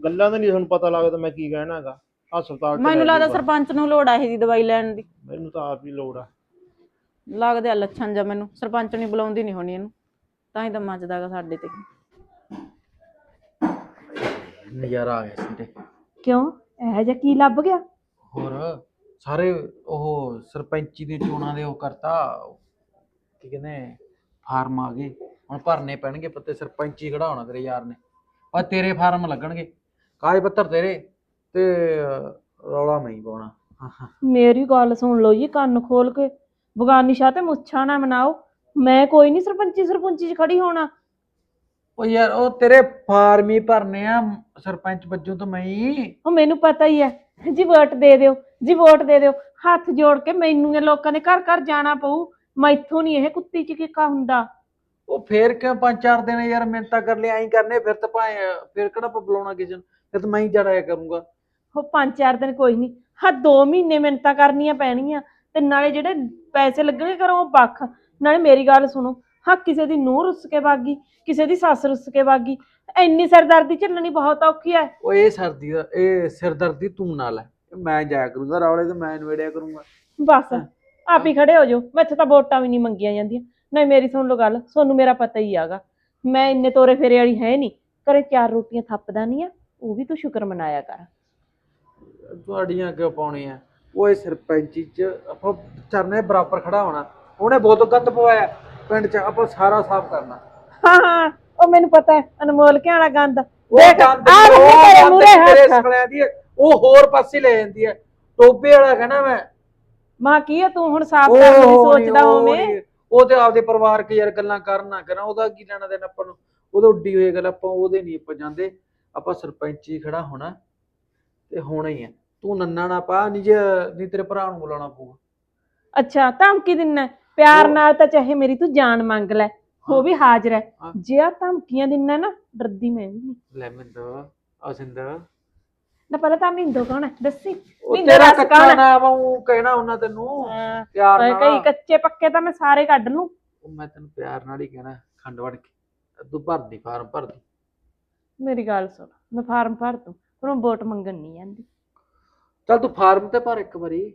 S3: ਗੱਲਾਂ ਦਾ ਨਹੀਂ ਤੁਹਾਨੂੰ ਪਤਾ ਲੱਗਦਾ ਮੈਂ ਕੀ ਕਹਿਣਾਗਾ ਹਸਪਤਾਲ
S2: ਮੈਨੂੰ ਲੱਗਦਾ। ਸਰਪੰਚ ਨੂੰ ਲੋੜ ਆ ਇਹਦੀ ਦਵਾਈ ਲੈਣ ਦੀ।
S3: ਮੈਨੂੰ ਤਾਂ ਆਪ ਹੀ ਲੋੜ ਆ।
S2: ਲੱਗਦੇ ਆ ਲੱਛਣ ਜਾਂ ਮੈਨੂੰ। ਸਰਪੰਚ ਨਹੀਂ ਬੁਲਾਉਂਦੀ ਨਹੀਂ ਹੋਣੀ ਇਹਨੂੰ। ਤਾਂ ਹੀ ਤਾਂ ਮੱਚਦਾਗਾ ਸਾਡੇ ਤੇ।
S4: ਨਜ਼ਾਰਾ ਆ ਗਿਆ ਸੀ ਤੇ।
S2: ਕਿਉਂ? ਇਹੋ ਜਿਹਾ ਕੀ ਲੱਭ ਗਿਆ?
S4: ਹੋਰ ਸਾਰੇ ਉਹ ਸਰਪੰਚੀ ਦੇ ਚੋਣਾਂ ਦੇ ਉਹ ਕਰਤਾ ਕੀ ਕਹਿੰਦੇ ਫਾਰਮ ਆ ਗਏ। ਹੁਣ ਭਰਨੇ ਪੈਣਗੇ ਪੱਤੇ ਸਰਪੰਚੀ ਖੜਾਉਣਾ ਤੇਰੇ ਯਾਰ ਨੇ। ਪਰ ਤੇਰੇ ਫਾਰਮ ਲੱਗਣਗੇ ਕਾਗਜ਼ ਪੱਤਰ ਤੇਰੇ ਤੇ ਰੌਲਾ ਮੈਂ ਹੀ ਪਾਉਣਾ।
S5: ਮੇਰੀ ਗੱਲ ਸੁਣ ਲਓ ਜੀ ਕੰਨ ਖੋਲ ਕੇ। ਬਗਾਨੀ ਸ਼ਾਹ ਤੇ ਮੁੱਛਾਂ ਨਾ ਮਨਾਓ। ਮੈਂ ਕੋਈ ਨਹੀਂ ਸਰਪੰਚੀ ਸਰਪੰਚੀ ਚ ਖੜੀ ਹੋਣਾ।
S4: ਉਹ ਯਾਰ ਉਹ ਤੇਰੇ ਫਾਰਮ ਹੀ ਭਰਨੇ ਆ ਸਰਪੰਚ ਵੱਜੋਂ ਤਾਂ ਮੈਂ ਹੀ।
S5: ਉਹ ਮੈਨੂੰ ਪਤਾ ਹੀ ਹੈ ਜੀ ਵੋਟ ਦੇ ਦਿਓ ਜੀ ਵੋਟ ਦੇ ਦਿਓ। ਹੱਥ ਜੋੜ ਕੇ ਮੈਨੂੰ ਇਹ ਲੋਕਾਂ ਦੇ ਘਰ ਘਰ ਜਾਣਾ ਪਊ। ਮੈਥੋਂ ਨਹੀਂ ਇਹ ਕੁੱਤੀ ਚ ਕਿੱਕਾ ਹੁੰਦਾ।
S4: ਉਹ ਫੇਰ ਕਿਉਂ ਪੰਜ ਚਾਰ ਦਿਨ ਯਾਰ ਮਿਹਨਤਾਂ ਕਰ ਲਿਆ ਐਂ ਕਰਨੇ ਫਿਰ ਤਾਂ ਭਾਵੇਂ ਫਿਰ ਕਿਹੜਾ ਆਪਾਂ ਬੁਲਾਉਣਾ ਕਿਸੇ ਨੂੰ? ਫਿਰ ਤਾਂ ਮੈਂ ਹੀ ਜੜਾਇਆ ਕਰੂੰਗਾ।
S5: ਉਹ ਪੰਜ ਚਾਰ ਦਿਨ ਕੋਈ ਨਹੀਂ ਹਾਂ 2 ਮਹੀਨੇ ਮਿੰਤਾਂ ਕਰਨੀਆਂ ਪੈਣਗੀਆਂ ਤੇ ਨਾਲੇ ਜਿਹੜੇ ਪੈਸੇ ਲੱਗਣੇ ਕਰੋ ਉਹ ਵੱਖ ਨਾਲੇ ਮੇਰੀ ਗੱਲ ਸੁਣੋ ਹਾਂ ਕਿਸੇ ਦੀ ਨੂੰਹ ਰੁੱਸ ਕੇ ਵਾਗੀ ਕਿਸੇ ਦੀ ਸੱਸ ਰੁੱਸ ਕੇ ਵਾਗੀ ਇੰਨੀ ਸਰਦਰਦੀ ਝੱਲਣੀ ਬਹੁਤ ਔਖੀ ਹੈ।
S4: ਉਹ ਇਹ ਸਰਦੀ ਦਾ ਇਹ ਸਿਰਦਰਦੀ ਤੂੰ ਨਾਲ ਹੈ। ਮੈਂ ਜਾਇਆ ਕਰੂੰਗਾ ਰੌਲੇ ਤੇ ਮੈਂ ਨਵੇੜਿਆ ਕਰੂੰਗਾ।
S5: ਬਸ ਆਪ ਹੀ ਖੜੇ ਹੋ ਜਾਓ। ਮੈਥੋਂ ਤਾਂ ਵੋਟਾਂ ਵੀ ਨਹੀਂ ਮੰਗੀਆਂ ਜਾਂਦੀਆਂ। ਨਹੀਂ ਮੇਰੀ ਸੁਣ ਲਓ ਗੱਲ ਤੁਹਾਨੂੰ ਮੇਰਾ ਪਤਾ ਹੀ ਆਗਾ ਮੈਂ ਇੰਨੇ ਤੋਰੇ ਫੇਰੇ ਵਾਲੀ ਹੈ ਨਹੀਂ। ਘਰੇ ਚਾਰ ਰੋਟੀਆਂ ਥੱਪਦਾ ਨਹੀਂ ਆ ਉਹ ਵੀ ਤੂੰ ਸ਼ੁਕਰ ਮਨਾਇਆ ਕਰ।
S4: ਤੁਹਾਡੀਆਂ ਕਿਉਂ ਪਾਉਣੀਆਂ? ਉਹ ਇਹ ਸਰਪੰਚੀ ਚ ਆਪਾਂ ਚਰਨੇ ਬਰਾਬਰ ਖੜਾ ਹੋਣਾ। ਉਹਨੇ ਬਹੁਤ ਗੰਦ ਪਵਾਇਆ। ਪਿੰਡ ਚ ਆਪਾਂ ਸਾਰਾ ਸਾਫ਼ ਕਰਨਾ।
S5: ਹਾਂ ਹਾਂ ਉਹ ਮੈਨੂੰ ਪਤਾ ਹੈ ਅਨਮੋਲ ਕਿਆਣਾ ਗੰਦ? ਦੇਖ ਆ ਰਹੀ ਤੇਰੇ
S4: ਤੇਰੇ
S5: ਹੱਥ।
S4: ਸਾਲਿਆਂ ਦੀ ਉਹ ਹੋਰ ਪਾਸੇ ਲੈ ਜਾਂਦੀ ਹੈ। ਟੋਬੇ ਵਾਲਾ ਕਹਿਣਾ ਮੈਂ।
S5: ਮਾਂ ਕੀ ਹੈ ਤੂੰ ਹੁਣ ਸਾਫ਼ ਕਰਨ ਦੀ ਸੋਚਦਾ ਹੋਵੇਂ।
S4: ਉਹ ਤੇ ਆਪਦੇ ਪਰਿਵਾਰ ਕੇ ਯਾਰ ਗੱਲਾਂ ਕਰਨ ਨਾ ਕਰਾਂ ਉਹਦਾ ਕੀ ਲੈਣਾ ਦੇਣਾ ਆਪਾਂ ਨੂੰ? ਉਹਦਾ ਉੱਡੀ ਹੋਈ ਗੱਲ ਆਪਾਂ ਉਹਦੇ ਨਹੀਂ ਆਪਾਂ ਜਾਂਦੇ। ਆਪਾਂ ਸਰਪੰਚੀ ਖੜਾ ਹੋਣਾ ਤੇ ਹੋਣਾ ਹੀ ਹੈ। ਤੂੰ ਨੰਨਾ ਨਾ ਪਾ ਨਹੀਂ ਜੇ ਨਹੀਂ ਤੇਰੇ ਭਰਾ ਨੂੰ ਬੁਲਾਉਣਾ ਪਊਗਾ।
S5: ਅੱਛਾ ਧਮਕੀ ਦਿੰਨਾ? ਪਿਆਰ ਨਾਲ ਤਾਂ ਚਾਹੇ ਮੇਰੀ ਤੂੰ ਜਾਨ ਮੰਗ ਲੈ ਉਹ ਵੀ ਹਾਜ਼ਰ ਹੈ।
S4: ਹਾਂ।
S5: ਜੇ ਆ ਧਮਕੀਆਂ ਦਿੰਨਾ ਨਾ ਡਰਦੀ ਮੈਂ ਵੀ ਨਹੀਂ।
S4: ਲੈ ਮਿੰਦੋ ਅਸਿੰਦਰ
S5: ਨਾ ਪਹਿਲਾਂ ਤਾਂ ਮਿੰਦੋ ਕੌਣ ਹੈ? ਦੱਸੀ।
S4: ਉਹ
S5: ਮਿੰਦੋ
S4: ਤੇਰਾ
S5: ਦੱਸ
S4: ਕੱਚਾ
S5: ਕੌਣ ਹੈ?
S4: ਨਾਮ ਆ, ਉਹ ਕਹਿਣਾ ਉਹਨਾਂ ਤੈਨੂੰ
S5: ਹਾਂ,
S4: ਪਿਆਰ
S5: ਕਈ
S4: ਨਾਲ।
S5: ਕੱਚੇ ਪੱਕੇ ਤਾਂ ਮੈਂ ਸਾਰੇ ਕੱਢ ਲੂੰ।
S4: ਉਹ ਮੈਂ ਤੈਨੂੰ ਪਿਆਰ ਨਾਲ ਹੀ ਕਹਿਣਾ ਖੰਡ ਵੜ ਕੇ। ਤੂੰ ਭਰਦੀ ਫਾਰਮ ਭਰਦੀ।
S5: ਮੇਰੀ ਗੱਲ ਸੁਣ ਮੈਂ ਫਾਰਮ ਭਰ ਦੂੰ ਪਰ ਮੈਂ ਵੋਟ ਮੰਗਣ ਨਹੀਂ ਜਾਂਦੀ।
S4: ਚੱਲ ਤੂੰ ਫਾਰਮ ਤੇ ਭਰ ਇੱਕ ਵਾਰੀ।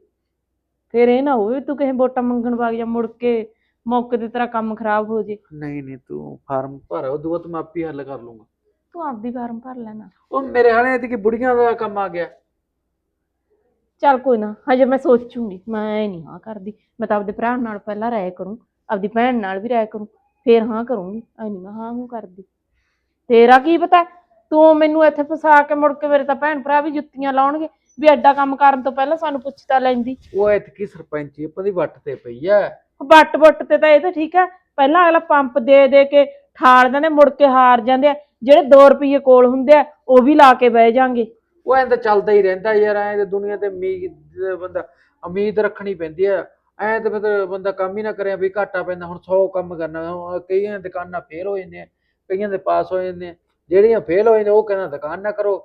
S5: ਫਿਰ ਇਹ ਨਾ ਹੋਵੇ ਤੂੰ ਕਿਸੇ ਵੋਟਾਂ ਮੰਗਣ ਵਗ ਜਾ ਮੁੜ ਕੇ ਮੌਕੇ ਤੇ ਤੇਰਾ ਕੰਮ ਖਰਾਬ ਹੋ ਜੇ।
S4: ਨਹੀਂ ਨਹੀਂ ਤੂੰ ਫਾਰਮ ਭਰ ਉਦੋਂ ਬਾਅਦ ਮੈਂ ਆਪੇ ਹੱਲ ਕਰ ਲੂੰਗਾ।
S5: ਤੂੰ ਆਪਦੀ ਫਾਰਮ ਭਰ ਲੈਣਾ।
S4: ਉਹ ਮੇਰੇ ਹਾਲੇ ਤੇ ਕਿ ਬੁੜੀਆਂ ਦਾ ਕੰਮ ਆ ਗਿਆ।
S5: ਚੱਲ ਕੋਈ ਨਾ ਹਜੇ ਮੈਂ ਸੋਚੂੰਗੀ ਮੈਂ ਨਹੀਂ ਹਾਂ ਕਰਦੀ। ਮੈਂ ਤਾਂ ਆਪਦੇ ਭਰਾ ਨਾਲ ਪਹਿਲਾਂ ਰਾਏ ਕਰੂੰ ਆਪਦੀ ਭੈਣ ਨਾਲ ਵੀ ਰਾਏ ਕਰੂੰ ਫੇਰ ਹਾਂ ਕਰੂੰਗੀ ਐ ਨਹੀਂ ਮੈਂ ਹਾਂ ਹੂੰ ਕਰਦੀ। ਤੇਰਾ ਕੀ ਪਤਾ ਤੂੰ ਮੈਨੂੰ ਇੱਥੇ ਫਸਾ ਕੇ ਮੁੜ ਕੇ ਮੇਰੇ ਤਾਂ ਭੈਣ ਭਰਾ ਵੀ ਜੁੱਤੀਆਂ ਲਾਉਣਗੇ। ਵੀ ਐਡਾ ਕੰਮ ਕਰਨ ਤੋਂ ਪਹਿਲਾਂ ਸਾਨੂੰ ਪੁੱਛ ਤਾਂ ਲੈਂਦੀ।
S4: ਉਹ ਐਤਕੀ ਸਰਪੰਚੀ ਆਪਾਂ ਦੀ ਵੱਟ ਤੇ ਪਈ ਐ
S5: ਬੱਟ ਬੱਟ ਤੇ ਤਾਂ ਇਹ ਤਾਂ ਠੀਕ ਹੈ ਪਹਿਲਾਂ ਅਗਲਾ ਪੰਪ ਦੇ ਦੇ ਕੇ ਠਾਲ ਦਿੰਦੇ ਮੁੜ ਕੇ ਹਾਰ ਜਾਂਦੇ ਆ। ਜਿਹੜੇ 2 ਰੁਪਏ ਕੋਲ ਹੁੰਦੇ ਆ ਉਹ ਵੀ ਲਾ ਕੇ ਬਹਿ ਜਾਾਂਗੇ।
S4: ਉਹ ਐਂ ਤਾਂ ਚੱਲਦਾ ਹੀ ਰਹਿੰਦਾ ਯਾਰ ਐਂ ਤੇ ਦੁਨੀਆ ਤੇ ਉਮੀਦ ਬੰਦਾ ਉਮੀਦ ਰੱਖਣੀ ਪੈਂਦੀ ਐ ਐਂ ਤੇ ਫਿਰ ਬੰਦਾ ਕੰਮ ਹੀ ਨਾ ਕਰਿਆ ਵੀ ਘਾਟਾ ਪੈਂਦਾ ਹੁਣ 100 ਕੰਮ ਕਰਨਾ ਕਈਆਂ ਦੁਕਾਨਾਂ ਫੇਲ ਹੋ ਜਾਂਦੀਆਂ ਕਈਆਂ ਦੇ ਪਾਸ ਹੋ ਜਾਂਦੇ ਆ। ਜਿਹੜੀਆਂ ਫੇਲ ਹੋ ਜਾਂਦੀਆਂ ਉਹ ਕਹਿੰਦਾ ਦੁਕਾਨ ਨਾ ਕਰੋ।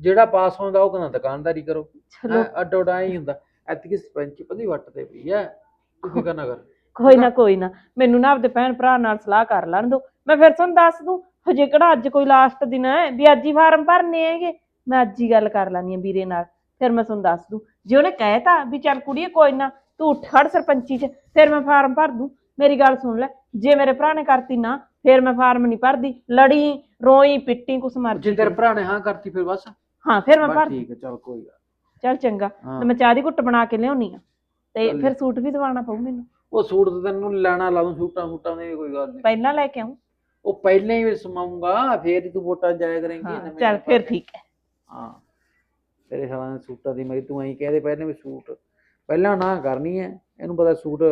S4: ਜਿਹੜਾ ਪਾਸ ਹੁੰਦਾ ਉਹ ਕਹਿੰਦਾ ਦੁਕਾਨਦਾਰੀ ਕਰੋ।
S5: ਚਲੋ।
S4: ਅੱਡੋ ਅੱਡ ਹੀ ਹੁੰਦਾ। ਐਤਕੀ ਸਰਪੰਚੀ ਪਤੀ ਵੱਟ ਤੇ ਪਈ ਐ। ਤੂੰ ਫਿਕਰ ਨਾ ਕਰ।
S5: ਕੋਈ ਨਾ ਕੋਈ ਨਾ। ਮੈਨੂੰ ਨਾ ਆਪਦੇ ਭੈਣ ਭਰਾ ਨਾਲ ਸਲਾਹ ਕਰ ਲੈਣ ਦੋ। ਮੈਂ ਫਿਰ ਤੁਹਾਨੂੰ ਦੱਸ ਦੂੰ ਹਜੇ ਕਿਹੜਾ ਅੱਜ ਕੋਈ ਲਾਸਟ ਦਿਨ ਹੈ ਵੀ ਅੱਜ ਹੀ ਫਾਰਮ ਭਰਨੇ ਹੈਗੇ। ਮੈਂ ਅੱਜ ਹੀ ਗੱਲ ਕਰ ਲੈਣੀ ਆ ਵੀਰੇ ਨਾਲ। ਫਿਰ ਮੈਂ ਤੁਹਾਨੂੰ ਦੱਸ ਦੂੰ। ਜੇ ਉਹਨੇ ਕਹਿਤਾ ਵੀ ਚੱਲ ਕੁੜੀਏ ਕੋਈ ਨਾ ਤੂੰ ਉੱਠ ਖੜ ਸਰਪੰਚੀ 'ਚ ਫਿਰ ਮੈਂ ਫਾਰਮ ਭਰ ਦੂੰ। ਮੇਰੀ ਗੱਲ ਸੁਣ ਲੈ ਜੇ ਮੇਰੇ ਭਰਾ ਨੇ ਕਰਤੀ ਨਾ ਫਿਰ ਮੈਂ ਫਾਰਮ ਨਹੀਂ ਭਰਦੀ। ਲੜੀ ਰੋਈ ਪਿੱਟੀ ਕੁਛ
S4: ਜੇ
S5: ਮਰਜ਼ੀ
S4: ਤੇਰੇ ਭਰਾ ਨੇ ਹਾਂ ਕਰਤੀ ਫਿਰ ਬਸ।
S5: ਹਾਂ ਫਿਰ ਮੈਂ
S4: ਬਸ
S5: ਭਰ
S4: ਠੀਕ ਹੈ ਚੱਲ ਕੋਈ ਗੱਲ
S5: ਚੱਲ ਚੰਗਾ
S4: ਹਾਂ।
S5: ਤੇ ਮੈਂ ਚਾਹ ਦੀ ਘੁੱਟ ਬਣਾ ਕੇ ਲਿਆਉਣੀ ਆ। ਤੇ
S4: ਚੱਲ।
S5: ਫਿਰ ਸੂਟ ਵੀ ਦਵਾਉਣਾ ਪਊ ਮੈਨੂੰ।
S4: ਉਹ ਸੂਟ ਤਾਂ ਤੈਨੂੰ ਲੈਣਾ ਲਾ ਦੂੰ ਸੂਟਾਂ ਸੂਟਾਂ ਦੀ ਕੋਈ ਗੱਲ ਨਹੀਂ
S5: ਪਹਿਲਾਂ ਲੈ ਕੇ ਆਉਂ
S4: ਉਹ ਪਹਿਲਾਂ ਹੀ ਸਮਾਉਂਗਾ ਫੇਰ ਹੀ ਤੂੰ ਵੋਟਾਂ ਜਾਇਆ ਕਰੇਂਗੀ
S5: ਹਾਂ
S4: ਨਵੇਂ
S5: ਚੱਲ
S4: ਨਵੇਂ
S5: ਫਿਰ। ਠੀਕ ਹੈ।
S4: ਹਾਂ। ਤੇਰੇ ਸਾਲਾਂ ਦੇ ਸੂਟਾਂ ਦੀ ਮੇਰੀ ਤੂੰ ਐਂ ਕਹਦੇ ਪਹਿਲਾਂ ਵੀ ਸੂਟ ਪਹਿਲਾਂ ਨਾ ਕਰਨੀ ਹੈ ਇਹਨੂੰ ਪਤਾ ਸੂਟ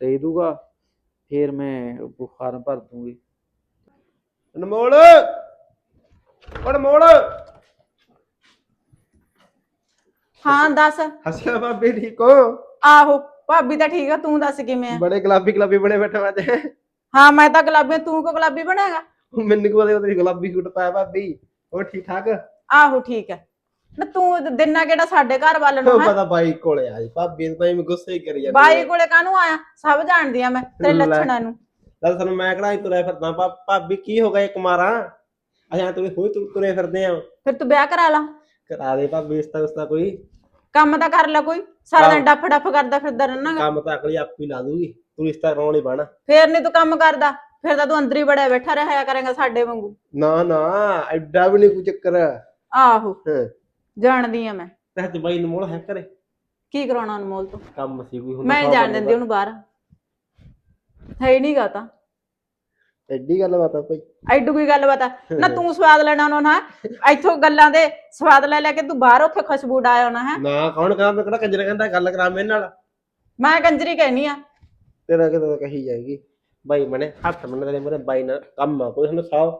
S4: ਦੇ ਦੂਗਾ ਫੇਰ ਮੈਂ ਫਾਰਮ ਭਰ ਦੂੰਗੀ।
S6: ਅਨਮੋਲ! ਓ ਅਨਮੋਲ!
S2: ਹਾਂ ਦੱਸ।
S6: ਹਸਿਆ ਭਾਬੀ ਠੀਕ ਹੋ?
S2: ਆਹੋ ਭਾਬੀ ਤਾਂ ਠੀਕ ਆ ਤੂੰ ਦੱਸ ਕਿਵੇਂ ਆ?
S6: ਬੜੇ ਗੁਲਾਬੀ ਗੁਲਾਬੀ ਬਣੇ ਬੈਠੇ ਅੱਜ
S2: ਹਾਂ ਮੈਂ ਤਾਂ ਗੁਲਾਬੀ ਤੂੰ ਕੋ ਗੁਲਾਬੀ ਬਣਾਗਾ?
S6: ਮੈਨੂੰ ਕੋਲੇ ਉਹਦੀ ਗੁਲਾਬੀ ਸੂਟ ਪਾਇਆ ਭਾਬੀ? ਹੋਰ ਠੀਕ ਠਾਕ?
S2: ਆਹੋ ਠੀਕ ਹੈ ਨਾ ਤੂੰ ਦਿਨਾ ਕਿਹੜਾ ਸਾਡੇ ਘਰ ਵੱਲ ਨੂੰ
S6: ਉਹ
S2: ਹੈ?
S6: ਪਤਾ ਬਾਈ ਕੋਲੇ ਆ ਜੀ ਭਾਬੀ ਤਾਂ ਮੈਂ ਗੁੱਸੇ ਹੀ ਕਰੀ ਜਾਂਦੀ
S2: ਬਾਈ ਕੋਲੇ ਕਾਹਨੂੰ ਆਇਆ? ਸਭ ਜਾਣਦੀ ਆ ਮੈਂ ਤੇਰੇ
S6: ਲੈ।
S2: ਲੱਛਣਾਂ ਨੂੰ।
S6: ਦੱਸ ਸਾਨੂੰ ਮੈਂ ਕਿਹੜਾ ਹੀ ਤੁਰਿਆ ਫਿਰਦਾ ਭਾ- ਭਾਬੀ ਕੀ ਹੋ ਗਿਆ ਇੱਕ ਮਾਰਾ? ਅਸਾਂ ਤੂੰ ਹੋਈ ਤੂੰ ਤੁਰੇ ਫਿਰਦੇ ਆ।
S2: ਫਿਰ ਤੂੰ ਵਿਆਹ ਕਰਾ ਲਾ।
S6: ਕਰਾ ਦੇ ਭਾਬੀ ਇਸ ਤਾਂ ਉਸ ਕੋਈ।
S2: ਕੰਮ ਤਾਂ ਕਰ ਲੈ ਕੋਈ ਸਾਰਾ ਦਿਨ ਡੱਫ ਡੱਫ ਕਰਦਾ ਫਿਰਦਾ ਰਹਿਣਾਗਾ
S6: ਕੰਮ ਤਾਂ ਅਗਲੀ ਆਪੀ ਲਾ ਦੂਗੀ ਤੂੰ ਰਿਸ਼ਤਾ ਕਰਾਉਣ ਹੀ ਬਣ
S2: ਫੇਰ ਨਹੀਂ ਤੂੰ ਕੰਮ ਕਰਦਾ ਫਿਰ ਤਾਂ ਤੂੰ ਅੰਦਰ ਹੀ ਬੜਿਆ ਬੈਠਾ ਰਹਿਆ ਕਰੇਗਾ ਸਾਡੇ ਵਾਂਗੂ।
S6: ਨਾ ਨਾ ਐਡਾ ਵੀ ਨਹੀਂ ਕੋਈ ਚੱਕਰ।
S2: ਆਹੋ ਜਾਣਦੀ ਆ ਮੈਂ।
S6: ਤੇ ਅੱਜ ਬਾਈ ਅਨਮੋਲ ਹੈ ਕਰੇ
S2: ਕੀ ਕਰਾਉਣਾ ਅਨਮੋਲ ਤੋਂ?
S6: ਕੰਮ ਸੀ ਕੋਈ ਹੁਣ
S2: ਮੈਂ ਨੀ ਜਾਣ ਦਿੰਦੀ ਉਹਨੂੰ ਬਾਹਰ। ਹੈ ਹੀ ਨਹੀਂਗਾ ਤਾਂ।
S6: ਐਡੀ ਗੱਲ ਬਾਤ ਆ ਭਾਈ।
S2: ਐਡੂ ਕੋਈ ਗੱਲ ਬਤਾ ਨਾ ਤੂੰ ਸਵਾਦ ਲੈਣਾ ਉਹਨਾਂ ਨਾ ਇੱਥੋਂ ਗੱਲਾਂ ਦੇ ਸਵਾਦ ਲੈ ਲੈ ਕੇ ਤੂੰ ਬਾਹਰ ਉੱਥੇ ਖੁਸ਼ਬੂ ਡਾਇਆ ਹੋਣਾ ਹੈ?
S6: ਨਾ ਕੌਣ ਕਹਿੰਦਾ ਮੈਂ ਕਿਹੜਾ ਕੰਜਰ ਕਹਿੰਦਾ ਗੱਲ ਕਰਾ ਮੇਰੇ ਨਾਲ।
S2: ਮੈਂ ਕੰਜਰੀ ਕਹਿਨੀ ਆ।
S6: ਤੇਰਾ ਕਿਤੇ ਕਹੀ ਜਾਏਗੀ। ਬਾਈ ਮਨੇ ਹੱਥ ਮੰਨ ਤੇਰੇ ਮੇਰੇ ਬਾਈ ਨਾਲ ਕੰਮ ਆ ਕੋਈ ਸਾਨੂੰ ਸਾਹ